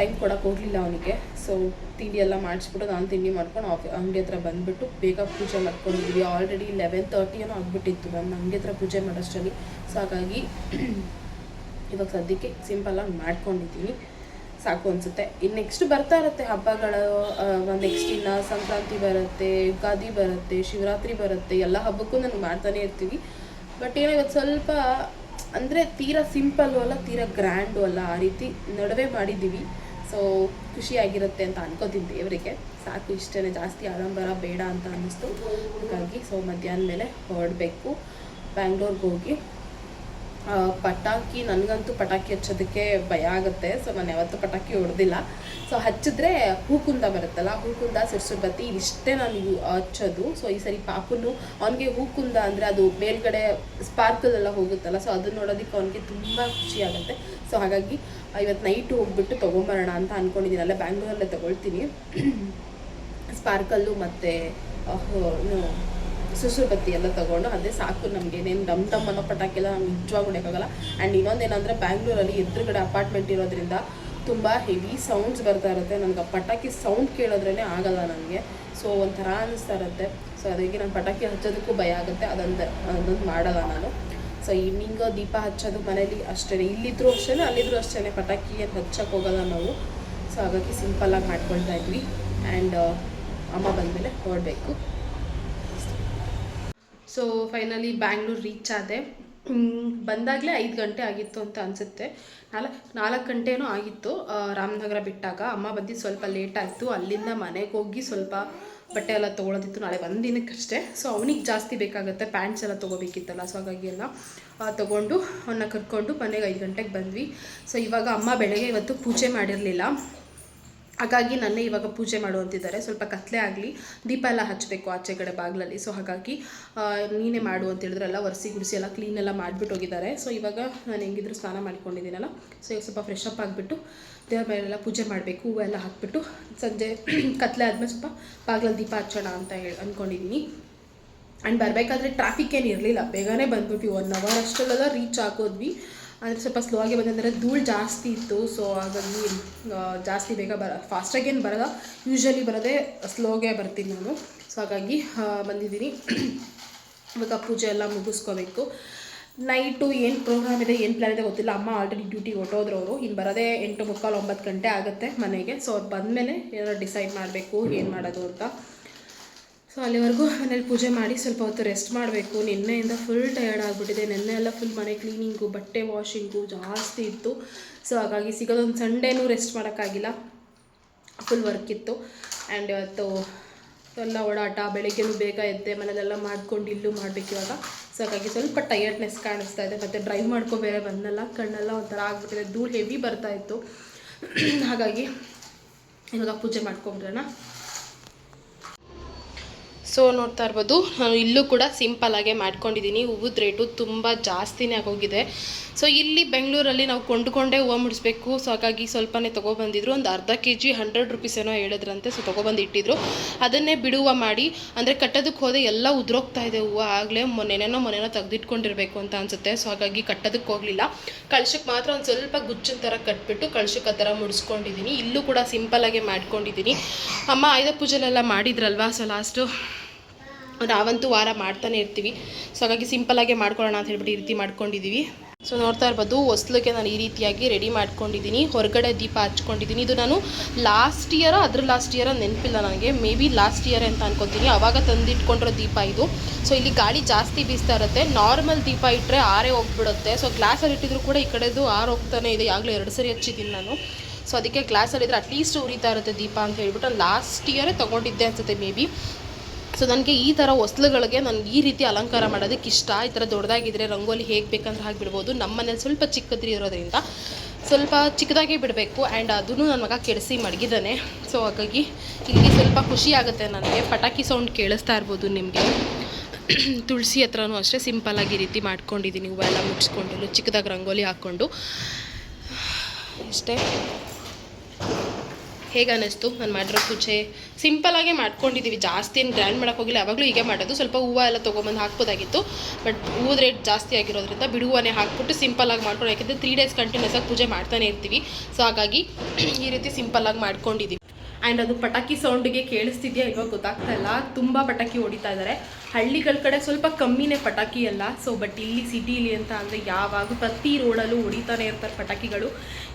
ಟೈಮ್ ಕೊಡೋಕೆ ಹೋಗಲಿಲ್ಲ ಅವನಿಗೆ. ಸೊ ತಿಂಡಿ ಎಲ್ಲ ಮಾಡಿಸ್ಬಿಟ್ಟು ನಾನು ತಿಂಡಿ ಮಾಡ್ಕೊಂಡು ಆಫಿ, ಅಂಗಡಿ ಹತ್ರ ಬಂದುಬಿಟ್ಟು ಬೇಗ ಪೂಜೆ ಮಾಡ್ಕೊಂಡಿದ್ವಿ. ಆಲ್ರೆಡಿ ಲೆವೆನ್ ತರ್ಟಿ ಏನೋ ಆಗಿಬಿಟ್ಟಿತ್ತು ನಾನು ಅಂಗಡಿ ಹತ್ರ ಪೂಜೆ ಮಾಡೋಷ್ಟರಲ್ಲಿ. ಸೊ ಹಾಗಾಗಿ ಇವಾಗ ಸದ್ಯಕ್ಕೆ ಸಿಂಪಲ್ಲಾಗಿ ಮಾಡ್ಕೊಂಡಿದ್ದೀನಿ ಸಾಕು ಅನಿಸುತ್ತೆ. ಇನ್ನು ನೆಕ್ಸ್ಟ್ ಬರ್ತಾ ಇರುತ್ತೆ ಹಬ್ಬಗಳು. ನೆಕ್ಸ್ಟ್ ಇನ್ನು ಸಂಕ್ರಾಂತಿ ಬರುತ್ತೆ, ಯುಗಾದಿ ಬರುತ್ತೆ, ಶಿವರಾತ್ರಿ ಬರುತ್ತೆ. ಎಲ್ಲ ಹಬ್ಬಕ್ಕೂ ನಾನು ಮಾಡ್ತಾನೆ ಇರ್ತೀವಿ. ಬಟ್ ಏನಾಗುತ್ತೆ ಸ್ವಲ್ಪ ಅಂದರೆ ತೀರಾ ಸಿಂಪಲ್ಲು ಅಲ್ಲ, ತೀರಾ ಗ್ರ್ಯಾಂಡು ಅಲ್ಲ. ಆ ರೀತಿ ನಡುವೆ ಮಾಡಿದ್ದೀವಿ. ಸೊ ಖುಷಿಯಾಗಿರುತ್ತೆ ಅಂತ ಅನ್ಕೋತೀನಿ ದೇವರಿಗೆ. ಸಾಕು ಇಷ್ಟೇ ಜಾಸ್ತಿ ಆಡಂಬರ, ಬೇಡ ಅಂತ ಅನ್ನಿಸ್ತು. ಹಾಗಾಗಿ ಸೊ ಮಧ್ಯಾಹ್ನ ಮೇಲೆ ಹೊರಡಬೇಕು. ಬ್ಯಾಂಗ್ಳೂರ್ಗೆ ಹೋಗಿ ಪಟಾಕಿ, ನನಗಂತೂ ಪಟಾಕಿ ಹಚ್ಚೋದಕ್ಕೆ ಭಯ ಆಗುತ್ತೆ. ಸೊ ನಾನು ಯಾವತ್ತೂ ಪಟಾಕಿ ಹೊಡೆದಿಲ್ಲ. ಸೊ ಹಚ್ಚಿದ್ರೆ ಹೂಕುಂದ ಬರುತ್ತಲ್ಲ, ಹೂಕುಂದ ಸಿರ್ಸು ಬತ್ತಿ ಇದಿಷ್ಟೇ ನಾನು ಹಚ್ಚೋದು. ಸೊ ಈ ಸರಿ ಪಾಪನು ಅವನಿಗೆ ಹೂಕುಂದ ಅಂದರೆ ಅದು ಮೇಲ್ಗಡೆ ಸ್ಪಾರ್ಕಲ್ ಎಲ್ಲ ಹೋಗುತ್ತಲ್ಲ ಸೊ ಅದನ್ನು ನೋಡೋದಕ್ಕೆ ಅವನಿಗೆ ತುಂಬ ಖುಷಿ ಆಗುತ್ತೆ. ಸೊ ಹಾಗಾಗಿ ಇವತ್ತು ನೈಟು ಹೋಗ್ಬಿಟ್ಟು ತೊಗೊಂಬರೋಣ ಅಂತ ಅಂದ್ಕೊಂಡಿದ್ದೀನಿ ಅಲ್ಲೇ ಬ್ಯಾಂಗ್ಳೂರಲ್ಲೇ ತೊಗೊಳ್ತೀನಿ. ಸ್ಪಾರ್ಕಲ್ಲು ಮತ್ತು ಸುಸುರು ಬತ್ತಿ ಎಲ್ಲ ತಗೊಂಡು ಅದೇ ಸಾಕು ನಮಗೆ. ಏನೇನು ಡಮ್ ಡಮ್ ಅನ್ನೋ ಪಟಾಕಿ ಎಲ್ಲ ನಮ್ಗೆ ನಿಜವಾಗ್ ಹೊಡೆಯೋಕ್ಕಾಗಲ್ಲ ಆ್ಯಂಡ್ ಇನ್ನೊಂದೇನಂದರೆ ಬ್ಯಾಂಗ್ಳೂರಲ್ಲಿ ಎದುರುಗಡೆ ಅಪಾರ್ಟ್ಮೆಂಟ್ ಇರೋದ್ರಿಂದ ತುಂಬ ಹೆವಿ ಸೌಂಡ್ಸ್ ಬರ್ತಾ ಇರುತ್ತೆ. ನನಗೆ ಪಟಾಕಿ ಸೌಂಡ್ ಕೇಳೋದ್ರೇನೆ ಆಗಲ್ಲ ನನಗೆ. ಸೊ ಒಂಥರ ಅನಿಸ್ತಾ ಇರುತ್ತೆ. ಸೊ ಅದಕ್ಕೆ ನಾನು ಪಟಾಕಿ ಹಚ್ಚೋದಕ್ಕೂ ಭಯ ಆಗುತ್ತೆ. ಅದೊಂದು ಅದೊಂದು ಮಾಡಲ್ಲ ನಾನು. ಸೊ ಈವ್ನಿಂಗ್ ದೀಪ ಹಚ್ಚೋದು ಮನೇಲಿ ಅಷ್ಟೇ ಇಲ್ಲಿದ್ರು ಅಷ್ಟೇ ಅಲ್ಲಿದ್ರು ಅಷ್ಟೇ ಪಟಾಕಿ ಏನು ಹಚ್ಚಕ್ಕೆ ಹೋಗಲ್ಲ ನಾವು. ಸೊ ಹಾಗಾಗಿ ಸಿಂಪಲ್ಲಾಗಿ ಮಾಡ್ಕೊಳ್ತಾ ಇದ್ವಿ. ಆ್ಯಂಡ್ ಅಮ್ಮ ಬಂದಮೇಲೆ ಹೊರಡಬೇಕು ಸೊ ಫೈನಲಿ ಬ್ಯಾಂಗ್ಳೂರು ರೀಚ್ ಆದೆ. ಬಂದಾಗಲೇ ಐದು ಗಂಟೆ ಆಗಿತ್ತು ಅಂತ ಅನಿಸುತ್ತೆ. ನಾಲ್ಕು ನಾಲ್ಕು ಗಂಟೆನೂ ಆಗಿತ್ತು. ರಾಮನಗರ ಬಿಟ್ಟಾಗ. ಅಮ್ಮ ಬಂದಿದ್ದು ಸ್ವಲ್ಪ ಲೇಟ್ ಆಯಿತು. ಅಲ್ಲಿಂದ ಮನೆಗೆ ಹೋಗಿ ಸ್ವಲ್ಪ ಬಟ್ಟೆ ಎಲ್ಲ ತೊಗೊಳೋದಿತ್ತು. ನಾಳೆ ಒಂದು ದಿನಕ್ಕಷ್ಟೇ ಸೊ ಅವನಿಗೆ ಜಾಸ್ತಿ ಬೇಕಾಗುತ್ತೆ. ಪ್ಯಾಂಟ್ಸ್ ಎಲ್ಲ ತೊಗೋಬೇಕಿತ್ತಲ್ಲ. ಸೊ ಹಾಗಾಗಿ ಎಲ್ಲ ತೊಗೊಂಡು ಅವನ್ನ ಕರ್ಕೊಂಡು ಮನೆಗೆ ಐದು ಗಂಟೆಗೆ ಬಂದ್ವಿ. ಸೊ ಇವಾಗ ಅಮ್ಮ ಬೆಳಗ್ಗೆ ಇವತ್ತು ಪೂಜೆ ಮಾಡಿರಲಿಲ್ಲ. ಹಾಗಾಗಿ ನನ್ನೇ ಇವಾಗ ಪೂಜೆ ಮಾಡುವಂತಿದ್ದಾರೆ. ಸ್ವಲ್ಪ ಕತ್ಲೆ ಆಗಲಿ, ದೀಪ ಎಲ್ಲ ಹಚ್ಚಬೇಕು ಆಚೆ ಕಡೆ ಬಾಗಿಲಲ್ಲಿ. ಸೊ ಹಾಗಾಗಿ ನೀನೇ ಮಾಡು ಅಂತ ಹೇಳಿದ್ರಲ್ಲ ಒರೆಸಿ ಗುಡಿಸಿ ಎಲ್ಲ ಕ್ಲೀನ್ ಎಲ್ಲ ಮಾಡಿಬಿಟ್ಟು ಹೋಗಿದ್ದಾರೆ. ಸೊ ಇವಾಗ ನಾನು ಹೆಂಗಿದ್ರು ಸ್ನಾನ ಮಾಡ್ಕೊಂಡಿದ್ದೀನಲ್ಲ? ಸೊ ಈಗ ಸ್ವಲ್ಪ ಫ್ರೆಶ್ ಅಪ್ ಆಗಿಬಿಟ್ಟು ದೇವ್ರ ಮೇಲೆಲ್ಲ ಪೂಜೆ ಮಾಡಬೇಕು, ಹೂವು ಎಲ್ಲ ಹಾಕ್ಬಿಟ್ಟು ಸಂಜೆ ಕತ್ಲೆ ಆದಮೇಲೆ ಸ್ವಲ್ಪ ಬಾಗಿಲಲ್ಲಿ ದೀಪ ಹಚ್ಚೋಣ ಅಂತ ಹೇಳಿ ಅಂದ್ಕೊಂಡಿದ್ದೀನಿ ಆ್ಯಂಡ್ ಬರಬೇಕಾದ್ರೆ ಟ್ರಾಫಿಕ್ ಏನು ಇರಲಿಲ್ಲ. ಬೇಗನೆ ಬಂದ್ಬಿಟ್ವಿ. ಒನ್ ಅವರ್ ಅಷ್ಟರಲ್ಲೆಲ್ಲ ರೀಚ್ ಆಗೋದ್ವಿ ಅಂದರೆ ಸ್ವಲ್ಪ ಸ್ಲೋ ಆಗಿ ಬಂದಂದರೆ ಧೂಳು ಜಾಸ್ತಿ ಇತ್ತು ಸೊ ಹಾಗಾಗಿ ಜಾಸ್ತಿ ಬೇಗ ಬರ ಫಾಸ್ಟಾಗೇನು ಬರಲ್ಲ. ಯೂಶ್ವಲಿ ಬರೋದೇ ಸ್ಲೋಗೆ ಬರ್ತೀನಿ ನಾನು. ಸೊ ಹಾಗಾಗಿ ಬಂದಿದ್ದೀನಿ. ಇವಾಗ ಪೂಜೆ ಎಲ್ಲ ಮುಗಿಸ್ಕೋಬೇಕು. ನೈಟು ಏನು ಪ್ರೋಗ್ರಾಮ್ ಇದೆ, ಏನು ಪ್ಲ್ಯಾನ್ ಇದೆ ಗೊತ್ತಿಲ್ಲ. ಅಮ್ಮ ಆಲ್ರೆಡಿ ಡ್ಯೂಟಿ ಹೊಟ್ಟೋದ್ರು ಅವರು ಇನ್ನು ಬರೋದೇ ಎಂಟು ಮುಕ್ಕಾಲು ಒಂಬತ್ತು ಗಂಟೆ ಆಗುತ್ತೆ ಮನೆಗೆ. ಸೊ ಅವ್ರು ಬಂದಮೇಲೆ ಏನಾದ್ರು ಡಿಸೈಡ್ ಮಾಡಬೇಕು, ಏನು ಮಾಡೋದು ಅಂತ. ಸೊ ಅಲ್ಲಿವರೆಗೂ ಮನೇಲಿ ಪೂಜೆ ಮಾಡಿ ಸ್ವಲ್ಪ ಹೊತ್ತು ರೆಸ್ಟ್ ಮಾಡಬೇಕು. ನಿನ್ನೆಯಿಂದ ಫುಲ್ ಟಯರ್ಡ್ ಆಗಿಬಿಟ್ಟಿದೆ. ನಿನ್ನೆ ಎಲ್ಲ ಫುಲ್ ಮನೆ ಕ್ಲೀನಿಂಗು ಬಟ್ಟೆ ವಾಷಿಂಗು ಜಾಸ್ತಿ ಇತ್ತು. ಸೊ ಹಾಗಾಗಿ ಸಿಗೋದೊಂದು ಸಂಡೇನೂ ರೆಸ್ಟ್ ಮಾಡೋಕ್ಕಾಗಿಲ್ಲ. ಫುಲ್ ವರ್ಕ್ ಇತ್ತು. ಆ್ಯಂಡ್ ಇವತ್ತು ಎಲ್ಲ ಓಡಾಟ, ಬೆಳಿಗ್ಗೆನೂ ಬೇಗ ಎದ್ದೆ ಮನೇಲೆಲ್ಲ ಮಾಡ್ಕೊಂಡು ಇಲ್ಲೂ ಮಾಡಬೇಕು ಇವಾಗ. ಸೊ ಹಾಗಾಗಿ ಸ್ವಲ್ಪ ಟಯರ್ಡ್ನೆಸ್ ಕಾಣಿಸ್ತಾ ಇದೆ. ಮತ್ತು ಡ್ರೈವ್ ಮಾಡ್ಕೊ ಬೇರೆ ಬಂದಲ್ಲ, ಕಣ್ಣೆಲ್ಲ ಒಂಥರ ಆಗ್ಬಿಟ್ಟಿದೆ. ಧೂಳು ಹೆವಿ ಬರ್ತಾಯಿತ್ತು ಹಾಗಾಗಿ ಇವಾಗ ಪೂಜೆ ಮಾಡ್ಕೊಂಬಿಡೋಣ. ಸೊ ನೋಡ್ತಾ ಇರ್ಬೋದು, ನಾನು ಇಲ್ಲೂ ಕೂಡ ಸಿಂಪಲ್ಲಾಗೆ ಮಾಡ್ಕೊಂಡಿದ್ದೀನಿ ಹೂವದ ರೇಟು ತುಂಬ ಜಾಸ್ತಿನೇ ಆಗೋಗಿದೆ. ಸೊ ಇಲ್ಲಿ ಬೆಂಗಳೂರಲ್ಲಿ ನಾವು ಕೊಂಡುಕೊಂಡೇ ಹೂವು ಮುಡಿಸ್ಬೇಕು. ಸೊ ಹಾಗಾಗಿ ಸ್ವಲ್ಪನೇ ತೊಗೊಬಂದಿದ್ರು. ಒಂದು ಅರ್ಧ ಕೆ ಜಿ ಹಂಡ್ರೆಡ್ ರುಪೀಸ್ ಏನೋ ಹೇಳಿದ್ರಂತೆ. ಸೊ ತೊಗೊಬಂದು ಇಟ್ಟಿದ್ರು. ಅದನ್ನೇ ಬಿಡುವ ಮಾಡಿ, ಅಂದರೆ ಕಟ್ಟೋದಕ್ಕೆ ಹೋದೆ ಎಲ್ಲ ಉದುರೋಗ್ತಾ ಇದೆ ಹೂವು. ಆಗಲೇ ಮೊನ್ನೆನೇನೋ ಮೊನ್ನೆನೋ ತೆಗೆದಿಟ್ಕೊಂಡಿರಬೇಕು ಅಂತ ಅನಿಸುತ್ತೆ. ಸೊ ಹಾಗಾಗಿ ಕಟ್ಟೋದಕ್ಕೆ ಹೋಗಲಿಲ್ಲ. ಕಳ್ಸಕ್ಕೆ ಮಾತ್ರ ಒಂದು ಸ್ವಲ್ಪ ಗುಚ್ಚಿನ ಥರ ಕಟ್ಬಿಟ್ಟು ಕಳ್ಸಕ್ಕೆ ಆ ಥರ ಮುಡಿಸ್ಕೊಂಡಿದ್ದೀನಿ ಇಲ್ಲೂ ಕೂಡ ಸಿಂಪಲ್ಲಾಗೆ ಮಾಡ್ಕೊಂಡಿದ್ದೀನಿ ಅಮ್ಮ, ಆಯುಧ ಪೂಜೆಲೆಲ್ಲ ಮಾಡಿದ್ರಲ್ವಾ? ಸೊ ಲಾಸ್ಟು ನಾವಂತೂ ವಾರ ಮಾಡ್ತಾನೆ ಇರ್ತೀವಿ. ಸೊ ಹಾಗಾಗಿ ಸಿಂಪಲಾಗೆ ಮಾಡ್ಕೊಳ್ಳೋಣ ಅಂತ ಹೇಳ್ಬಿಟ್ಟು ಈ ರೀತಿ ಮಾಡ್ಕೊಂಡಿದ್ದೀವಿ ಸೊ ನೋಡ್ತಾ ಇರ್ಬೋದು ಹೊಸ್ಲಕ್ಕೆ ನಾನು ಈ ರೀತಿಯಾಗಿ ರೆಡಿ ಮಾಡ್ಕೊಂಡಿದ್ದೀನಿ ಹೊರಗಡೆ ದೀಪ ಹಚ್ಕೊಂಡಿದ್ದೀನಿ ಇದು ನಾನು ಲಾಸ್ಟ್ ಇಯರ ಅದ್ರ ಲಾಸ್ಟ್ ಇಯರ ನೆನಪಿಲ್ಲ ನನಗೆ. ಮೇ ಬಿ ಲಾಸ್ಟ್ ಇಯರ್ ಅಂತ ಅನ್ಕೋತೀನಿ. ಆವಾಗ ತಂದಿಟ್ಕೊಂಡಿರೋ ದೀಪ ಇದು. ಸೊ ಇಲ್ಲಿ ಗಾಳಿ ಜಾಸ್ತಿ ಬೀಸ್ತಾ ಇರುತ್ತೆ. ನಾರ್ಮಲ್ ದೀಪ ಇಟ್ಟರೆ ಆರೇ ಹೋಗ್ಬಿಡುತ್ತೆ. ಸೊ ಗ್ಲಾಸಲ್ಲಿ ಇಟ್ಟಿದ್ರು ಕೂಡ ಈ ಕಡೆದು ಆರು ಹೋಗ್ತಾನೆ ಇದೆ. ಆಗಲೇ ಎರಡು ಸರಿ ಹಚ್ಚಿದ್ದೀನಿ ನಾನು. ಸೊ ಅದಕ್ಕೆ ಗ್ಲಾಸಲ್ಲಿ ಇದ್ರೆ ಅಟ್ಲೀಸ್ಟ್ ಉರಿತಾ ಇರುತ್ತೆ ದೀಪ ಅಂತ ಹೇಳ್ಬಿಟ್ಟು ಲಾಸ್ಟ್ ಇಯರೇ ತೊಗೊಂಡಿದ್ದೆ ಅನ್ಸುತ್ತೆ ಮೇ ಬಿ ಸೊ ನನಗೆ ಈ ಥರ ಹೊಸ್ಲುಗಳಿಗೆ ನನಗೆ ಈ ರೀತಿ ಅಲಂಕಾರ ಮಾಡೋದಕ್ಕೆ ಇಷ್ಟ. ಈ ಥರ ದೊಡ್ಡದಾಗಿದ್ದರೆ ರಂಗೋಲಿ ಹೇಗೆ ಬೇಕಂದ್ರೆ ಹಾಗೆ ಬಿಡ್ಬೋದು ನಮ್ಮ ಮನೇಲಿ ಸ್ವಲ್ಪ ಚಿಕ್ಕದ್ರಿ ಇರೋದ್ರಿಂದ ಸ್ವಲ್ಪ ಚಿಕ್ಕದಾಗೇ ಬಿಡಬೇಕು. ಆ್ಯಂಡ್ ಅದನ್ನು ನನ್ನ ಮಗ ಕೆಡಿಸಿ ಮಡಗಿದ್ದಾನೆ ಸೊ ಹಾಗಾಗಿ ಇಲ್ಲಿ ಸ್ವಲ್ಪ ಖುಷಿ ಆಗುತ್ತೆ ನನಗೆ. ಪಟಾಕಿ ಸೌಂಡ್ ಕೇಳಿಸ್ತಾ ಇರ್ಬೋದು ನಿಮಗೆ. ತುಳಸಿ ಹತ್ರನೂ ಅಷ್ಟೇ ಸಿಂಪಲ್ಲಾಗಿ ಈ ರೀತಿ ಮಾಡ್ಕೊಂಡಿದ್ದೀನಿ ಹೂವೆಲ್ಲ ಮುಚ್ಕೊಂಡು, ಚಿಕ್ಕದಾಗಿ ರಂಗೋಲಿ ಹಾಕ್ಕೊಂಡು. ಇಷ್ಟೇ. ಹೇಗೆ ಅನ್ನಿಸ್ತು? ನಾನು ಮಾಡಿರೋ ಪೂಜೆ ಸಿಂಪಲಾಗೆ ಮಾಡ್ಕೊಂಡಿದ್ದೀವಿ ಜಾಸ್ತಿ ಏನು ಗ್ರ್ಯಾಂಡ್ ಮಾಡೋಕೆ ಹೋಗಿಲ್ಲ. ಯಾವಾಗಲೂ ಹೀಗೆ ಮಾಡೋದು. ಸ್ವಲ್ಪ ಹೂವು ಎಲ್ಲ ತೊಗೊಂಬಂದು ಹಾಕ್ಬೋದಾಗಿತ್ತು. ಬಟ್ ಹೂವು ರೇಟ್ ಜಾಸ್ತಿ ಆಗಿರೋದ್ರಿಂದ ಬಿಡುವನೆ ಹಾಕ್ಬಿಟ್ಟು ಸಿಂಪಲಾಗಿ ಮಾಡ್ಕೊಂಡು ಯಾಕೆಂದರೆ ತ್ರೀ ಡೇಸ್ ಕಂಟಿನ್ಯೂಸ್ ಆಗಿ ಪೂಜೆ ಮಾಡ್ತಾನೆ ಇರ್ತೀವಿ. ಸೊ ಹಾಗಾಗಿ ಈ ರೀತಿ ಸಿಂಪಲಾಗಿ ಮಾಡ್ಕೊಂಡಿದ್ದೀವಿ ಆ್ಯಂಡ್ ಅದು ಪಟಾಕಿ ಸೌಂಡಿಗೆ ಕೇಳಿಸ್ತಿದ್ಯಾ ಇವಾಗ ಗೊತ್ತಾಗ್ತಾ ಇಲ್ಲ. ತುಂಬ ಪಟಾಕಿ ಹೊಡಿತಾ ಇದ್ದಾರೆ ಹಳ್ಳಿಗಳ ಕಡೆ ಸ್ವಲ್ಪ ಕಮ್ಮಿನೇ ಪಟಾಕಿ ಅಲ್ಲ. ಸೊ ಬಟ್ ಇಲ್ಲಿ ಸಿಟಿಲಿ ಅಂತ ಅಂದರೆ ಯಾವಾಗ ಪ್ರತಿ ರೋಡಲ್ಲೂ ಹೊಡಿತಾನೆ ಇರ್ತಾರೆ ಪಟಾಕಿಗಳು.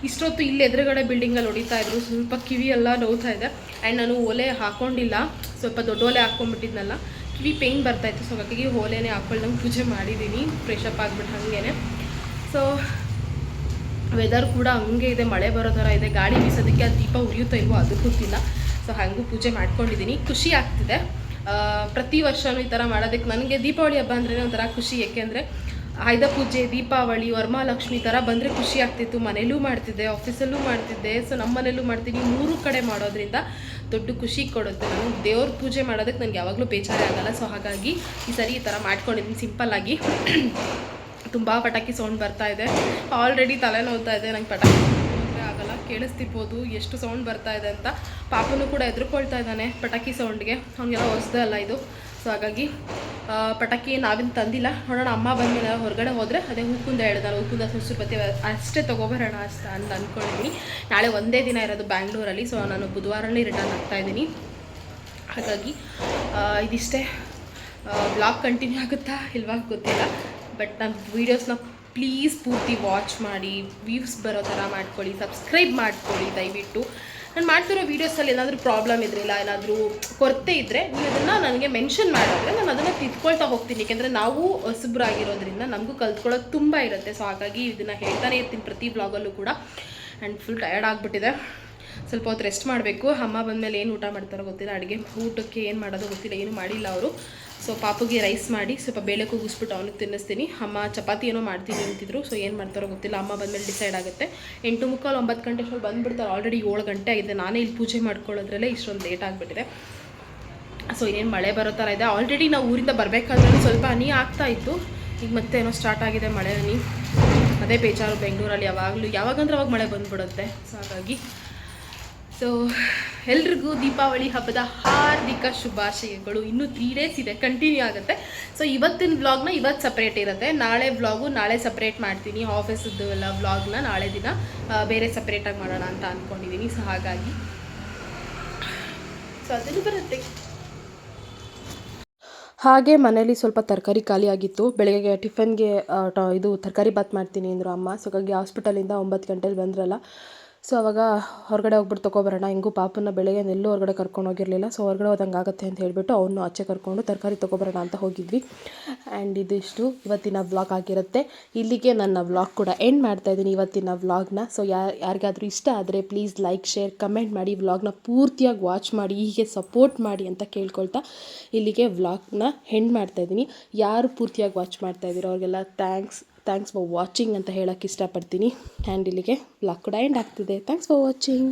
ಇಷ್ಟೊತ್ತು ಇಲ್ಲಿ ಎದುರುಗಡೆ ಬಿಲ್ಡಿಂಗಲ್ಲಿ ಹೊಡಿತಾ ಇದ್ರು. ಸ್ವಲ್ಪ ಕಿವಿ ಎಲ್ಲ ನೋವ್ತಾ ಇದೆ. ಆ್ಯಂಡ್ ನಾನು ಒಲೆ ಹಾಕೊಂಡಿಲ್ಲ. ಸ್ವಲ್ಪ ದೊಡ್ಡ ಒಲೆ ಹಾಕ್ಕೊಂಡ್ಬಿಟ್ಟಿದ್ನಲ್ಲ ಕಿವಿ ಪೇಯ್ನ್ ಬರ್ತಾಯಿತ್ತು ಸೊ ಹಾಗಾಗಿ ಓಲೆನೇ ಹಾಕ್ಕೊಳ್ಳಂಗೆ ಪೂಜೆ ಮಾಡಿದ್ದೀನಿ ಫ್ರೆಶ್ ಅಪ್ ಆಗಿಬಿಟ್ಟು ಹಾಗೇನೆ. ಸೊ ವೆದರ್ ಕೂಡ ಹಂಗೆ ಇದೆ, ಮಳೆ ಬರೋ ಥರ ಇದೆ ಗಾಡಿ ಬೀಸೋದಕ್ಕೆ ಆ ದೀಪ ಉರಿಯುತ್ತೋ ಇಲ್ವೋ ಅದು ಗೊತ್ತಿಲ್ಲ. ಸೊ ಹಾಗೂ ಪೂಜೆ ಮಾಡ್ಕೊಂಡಿದ್ದೀನಿ. ಖುಷಿ ಆಗ್ತಿದೆ. ಪ್ರತಿ ವರ್ಷವೂ ಈ ಥರ ಮಾಡೋದಕ್ಕೆ ನನಗೆ ದೀಪಾವಳಿ ಹಬ್ಬ ಅಂದ್ರೆ ಒಂಥರ ಖುಷಿ. ಏಕೆಂದರೆ ಆಯುಧ ಪೂಜೆ, ದೀಪಾವಳಿ, ವರಮಹಾಲಕ್ಷ್ಮಿ ಥರ ಬಂದರೆ ಖುಷಿ ಆಗ್ತಿತ್ತು. ಮನೇಲೂ ಮಾಡ್ತಿದ್ದೆ ಆಫೀಸಲ್ಲೂ ಮಾಡ್ತಿದ್ದೆ. ಸೊ ನಮ್ಮ ಮನೇಲೂ ಮಾಡ್ತೀನಿ. ಮೂರು ಕಡೆ ಮಾಡೋದ್ರಿಂದ ದೊಡ್ಡ ಖುಷಿ ಕೊಡುತ್ತೆ ನಾನು ದೇವ್ರ ಪೂಜೆ ಮಾಡೋದಕ್ಕೆ ನನಗೆ ಯಾವಾಗಲೂ ಬೇಜಾರೇ ಆಗಲ್ಲ. ಸೊ ಹಾಗಾಗಿ ಈ ಸರಿ ಈ ಥರ ಮಾಡ್ಕೊಂಡಿದ್ದೀನಿ. ಸಿಂಪಲ್ಲಾಗಿ ತುಂಬ ಪಟಾಕಿ ಸೌಂಡ್ ಬರ್ತಾ ಇದೆ. ಆಲ್ರೆಡಿ ತಲೆ ನೋವ್ತಾ ಇದೆ, ನಂಗೆ ಪಟಾಕಿ ಆಗಲ್ಲ. ಕೇಳಿಸ್ತಿರ್ಬೋದು, ಎಷ್ಟು ಸೌಂಡ್ ಬರ್ತಾ ಇದೆ ಅಂತ. ಪಾಪನೂ ಕೂಡ ಎದುರುಕೊಳ್ತಾ ಇದ್ದಾನೆ ಪಟಾಕಿ ಸೌಂಡ್ಗೆ ಅವನಿಗೆಲ್ಲ ಹೊಸದೇ ಅಲ್ಲ ಇದು. ಸೊ ಹಾಗಾಗಿ ಪಟಾಕಿ ನಾವೇನು ತಂದಿಲ್ಲ. ನೋಡೋಣ, ಅಮ್ಮ ಬಂದಮೇಲೆ ಹೊರಗಡೆ ಹೋದರೆ ಅದೇ ಹೂಕುಂದ ಹೇಳಿದಾರೆ ಹೂಕುಂದ ಸಂಸ್ಕೃತಿ ಅಷ್ಟೇ ತೊಗೊಬರೋಣ ಅಷ್ಟ ಅಂತ ಅಂದ್ಕೊಂಡಿದ್ದೀನಿ ನಾಳೆ ಒಂದೇ ದಿನ ಇರೋದು ಬ್ಯಾಂಗ್ಳೂರಲ್ಲಿ ಸೊ ನಾನು ಬುಧವಾರನೇ ರಿಟರ್ನ್ ಆಗ್ತಾ ಇದ್ದೀನಿ. ಹಾಗಾಗಿ ಇದಿಷ್ಟೇ. ಬ್ಲಾಗ್ ಕಂಟಿನ್ಯೂ ಆಗುತ್ತಾ ಇಲ್ವಾ ಗೊತ್ತಿಲ್ಲ. ಬಟ್ ನನ್ನ ವೀಡಿಯೋಸ್ನ ಪ್ಲೀಸ್ ಪೂರ್ತಿ ವಾಚ್ ಮಾಡಿ ವ್ಯೂಸ್ ಬರೋ ಥರ ಮಾಡ್ಕೊಳ್ಳಿ ಸಬ್ಸ್ಕ್ರೈಬ್ ಮಾಡ್ಕೊಳ್ಳಿ ದಯವಿಟ್ಟು. ನಾನು ಮಾಡ್ತಿರೋ ವೀಡಿಯೋಸಲ್ಲಿ ಏನಾದರೂ ಪ್ರಾಬ್ಲಮ್ ಇದ್ರಿಲ್ಲ ಏನಾದರೂ ಕೊರತೆ ಇದ್ದರೆ ನೀವು ಅದನ್ನು ನನಗೆ ಮೆನ್ಷನ್ ಮಾಡಿದ್ರೆ ನಾನು ಅದನ್ನು ತಿದ್ಕೊಳ್ತಾ ಹೋಗ್ತೀನಿ. ಯಾಕೆಂದರೆ ನಾವು ಹೊಸಬ್ರಾಗಿರೋದ್ರಿಂದ ನಮಗೂ ಕಲ್ತ್ಕೊಳ್ಳೋದು ತುಂಬ ಇರುತ್ತೆ. ಸೊ ಹಾಗಾಗಿ ಇದನ್ನು ಹೇಳ್ತಾನೆ ಇರ್ತೀನಿ ಪ್ರತಿ ಬ್ಲಾಗಲ್ಲೂ ಕೂಡ. ಆ್ಯಂಡ್ ಫುಲ್ ಟಯರ್ಡ್ ಆಗಿಬಿಟ್ಟಿದೆ. ಸ್ವಲ್ಪ ಹೊತ್ತು ರೆಸ್ಟ್ ಮಾಡಬೇಕು. ಅಮ್ಮ ಬಂದಮೇಲೆ ಏನು ಊಟ ಮಾಡ್ತಾರೋ ಗೊತ್ತಿಲ್ಲ. ಅಡುಗೆ ಊಟಕ್ಕೆ ಏನು ಮಾಡೋದು ಗೊತ್ತಿಲ್ಲ. ಏನು ಮಾಡಿಲ್ಲ ಅವರು. ಸೊ ಪಾಪುಗೆ ರೈಸ್ ಮಾಡಿ ಸ್ವಲ್ಪ ಬೇಳೆ ಕೂಗಿಸ್ಬಿಟ್ಟು ಅವನಿಗೆ ತಿನ್ನಿಸ್ತೀನಿ. ಅಮ್ಮ ಚಪಾತಿ ಏನೋ ಮಾಡ್ತೀನಿ ಅಂತಿದ್ರು. ಸೊ ಏನು ಮಾಡ್ತಾರೋ ಗೊತ್ತಿಲ್ಲ. ಅಮ್ಮ ಬಂದಮೇಲೆ ಡಿಸೈಡ್ ಆಗುತ್ತೆ. ಎಂಟು ಮುಕ್ಕಾಲು ಒಂಬತ್ತು ಗಂಟೆ ಅಷ್ಟು ಬಂದುಬಿಡ್ತಾರೆ. ಆಲ್ರೆಡಿ ಏಳು ಗಂಟೆ ಆಗಿದೆ. ನಾನೇ ಇಲ್ಲಿ ಪೂಜೆ ಮಾಡ್ಕೊಳ್ಳೋದ್ರಲ್ಲೇ ಇಷ್ಟೊಂದು ಲೇಟ್ ಆಗಿಬಿಟ್ಟಿದೆ. ಸೊ ಇನ್ನೇನು ಮಳೆ ಬರೋ ಥರ ಇದೆ. ಆಲ್ರೆಡಿ ನಾವು ಊರಿಂದ ಬರಬೇಕಾದ್ರೂ ಸ್ವಲ್ಪ ಹನಿ ಆಗ್ತಾ ಇತ್ತು. ಈಗ ಮತ್ತೆ ಏನೋ ಸ್ಟಾರ್ಟ್ ಆಗಿದೆ ಮಳೆ ಹನಿ. ಅದೇ ಬೇಜಾರು. ಬೆಂಗಳೂರಲ್ಲಿ ಯಾವಾಗಲೂ, ಯಾವಾಗಂದ್ರೆ ಅವಾಗ ಮಳೆ ಬಂದುಬಿಡುತ್ತೆ. ಸೊ ಹಾಗಾಗಿ ಸೊ ಎಲ್ರಿಗೂ ದೀಪಾವಳಿ ಹಬ್ಬದ ಹಾರ್ದಿಕ ಶುಭಾಶಯಗಳು. ಇನ್ನೂ ತ್ರೀ ಡೇಸ್ ಇದೆ ಕಂಟಿನ್ಯೂ ಆಗುತ್ತೆ. ಸೊ ಇವತ್ತಿನ ವ್ಲಾಗ್ನ ಇವತ್ತು ಸಪ್ರೇಟ್ ಇರುತ್ತೆ. ನಾಳೆ ವ್ಲಾಗು ನಾಳೆ ಸಪ್ರೇಟ್ ಮಾಡ್ತೀನಿ. ಆಫೀಸದ್ದು ಎಲ್ಲ ವ್ಲಾಗ್ನ ನಾಳೆ ದಿನ ಬೇರೆ ಸಪ್ರೇಟಾಗಿ ಮಾಡೋಣ ಅಂತ ಅಂದ್ಕೊಂಡಿದ್ದೀನಿ ಸೊ ಹಾಗಾಗಿ. ಸೊ ಅದನ್ನು ಬರುತ್ತೆ. ಹಾಗೆ ಮನೇಲಿ ಸ್ವಲ್ಪ ತರಕಾರಿ ಖಾಲಿಯಾಗಿತ್ತು ಬೆಳಗ್ಗೆ ಟಿಫನ್ಗೆ ಇದು ತರಕಾರಿ ಬಾತ್ ಮಾಡ್ತೀನಿ ಅಂದರು ಅಮ್ಮ. ಸೊ ಹಾಗಾಗಿ ಹಾಸ್ಪಿಟಲಿಂದ ಒಂಬತ್ತು ಗಂಟೆಲಿ ಬಂದ್ರಲ್ಲ. ಸೊ ಅವಾಗ ಹೊರಗಡೆ ಹೋಗ್ಬಿಟ್ಟು ತೊಗೊಬರೋಣ. ಹೆಂಗೂ ಪಾಪನ ಬೆಳಗ್ಗೆ ಎಲ್ಲೂ ಹೊರಗಡೆ ಕರ್ಕೊಂಡು ಹೋಗಿರಲಿಲ್ಲ. ಸೊ ಹೊರಗಡೆ ಹೋದಂಗೆ ಆಗುತ್ತೆ ಅಂತ ಹೇಳಿಬಿಟ್ಟು ಅವನು ಆಚೆ ಕರ್ಕೊಂಡು ತರಕಾರಿ ತೊಗೊಬರೋಣ ಅಂತ ಹೋಗಿದ್ವಿ. ಆ್ಯಂಡ್ ಇದಿಷ್ಟು ಇವತ್ತಿನ ವ್ಲಾಗ್ ಆಗಿರುತ್ತೆ. ಇಲ್ಲಿಗೆ ನನ್ನ ವ್ಲಾಗ್ ಕೂಡ ಎಂಡ್ ಮಾಡ್ತಾ ಇದ್ದೀನಿ ಇವತ್ತಿನ ವ್ಲಾಗ್ನ ಸೊ ಯಾರು ಯಾರಿಗಾದರೂ ಇಷ್ಟ ಆದರೆ ಪ್ಲೀಸ್ ಲೈಕ್ ಶೇರ್ ಕಮೆಂಟ್ ಮಾಡಿ ವ್ಲಾಗ್ನ ಪೂರ್ತಿಯಾಗಿ ವಾಚ್ ಮಾಡಿ, ಹೀಗೆ ಸಪೋರ್ಟ್ ಮಾಡಿ ಅಂತ ಕೇಳ್ಕೊಳ್ತಾ ಇಲ್ಲಿಗೆ ವ್ಲಾಗ್ನ ಮಾಡ್ತಾ ಇದ್ದೀನಿ. ಯಾರು ಪೂರ್ತಿಯಾಗಿ ವಾಚ್ ಮಾಡ್ತಾ ಇದ್ದೀರೋ ಅವ್ರಿಗೆಲ್ಲ ಥ್ಯಾಂಕ್ಸ್ ಥ್ಯಾಂಕ್ಸ್ ಫಾರ್ ವಾಚಿಂಗ್ ಅಂತ ಹೇಳೋಕ್ಕೆ ಇಷ್ಟಪಡ್ತೀನಿ. ಆ್ಯಂಡ್ ಇಲ್ಲಿಗೆ ವ್ಲಾಗ್ ಕೂಡ ಎಂಡ್ ಆಗ್ತಿದೆ. Thanks for watching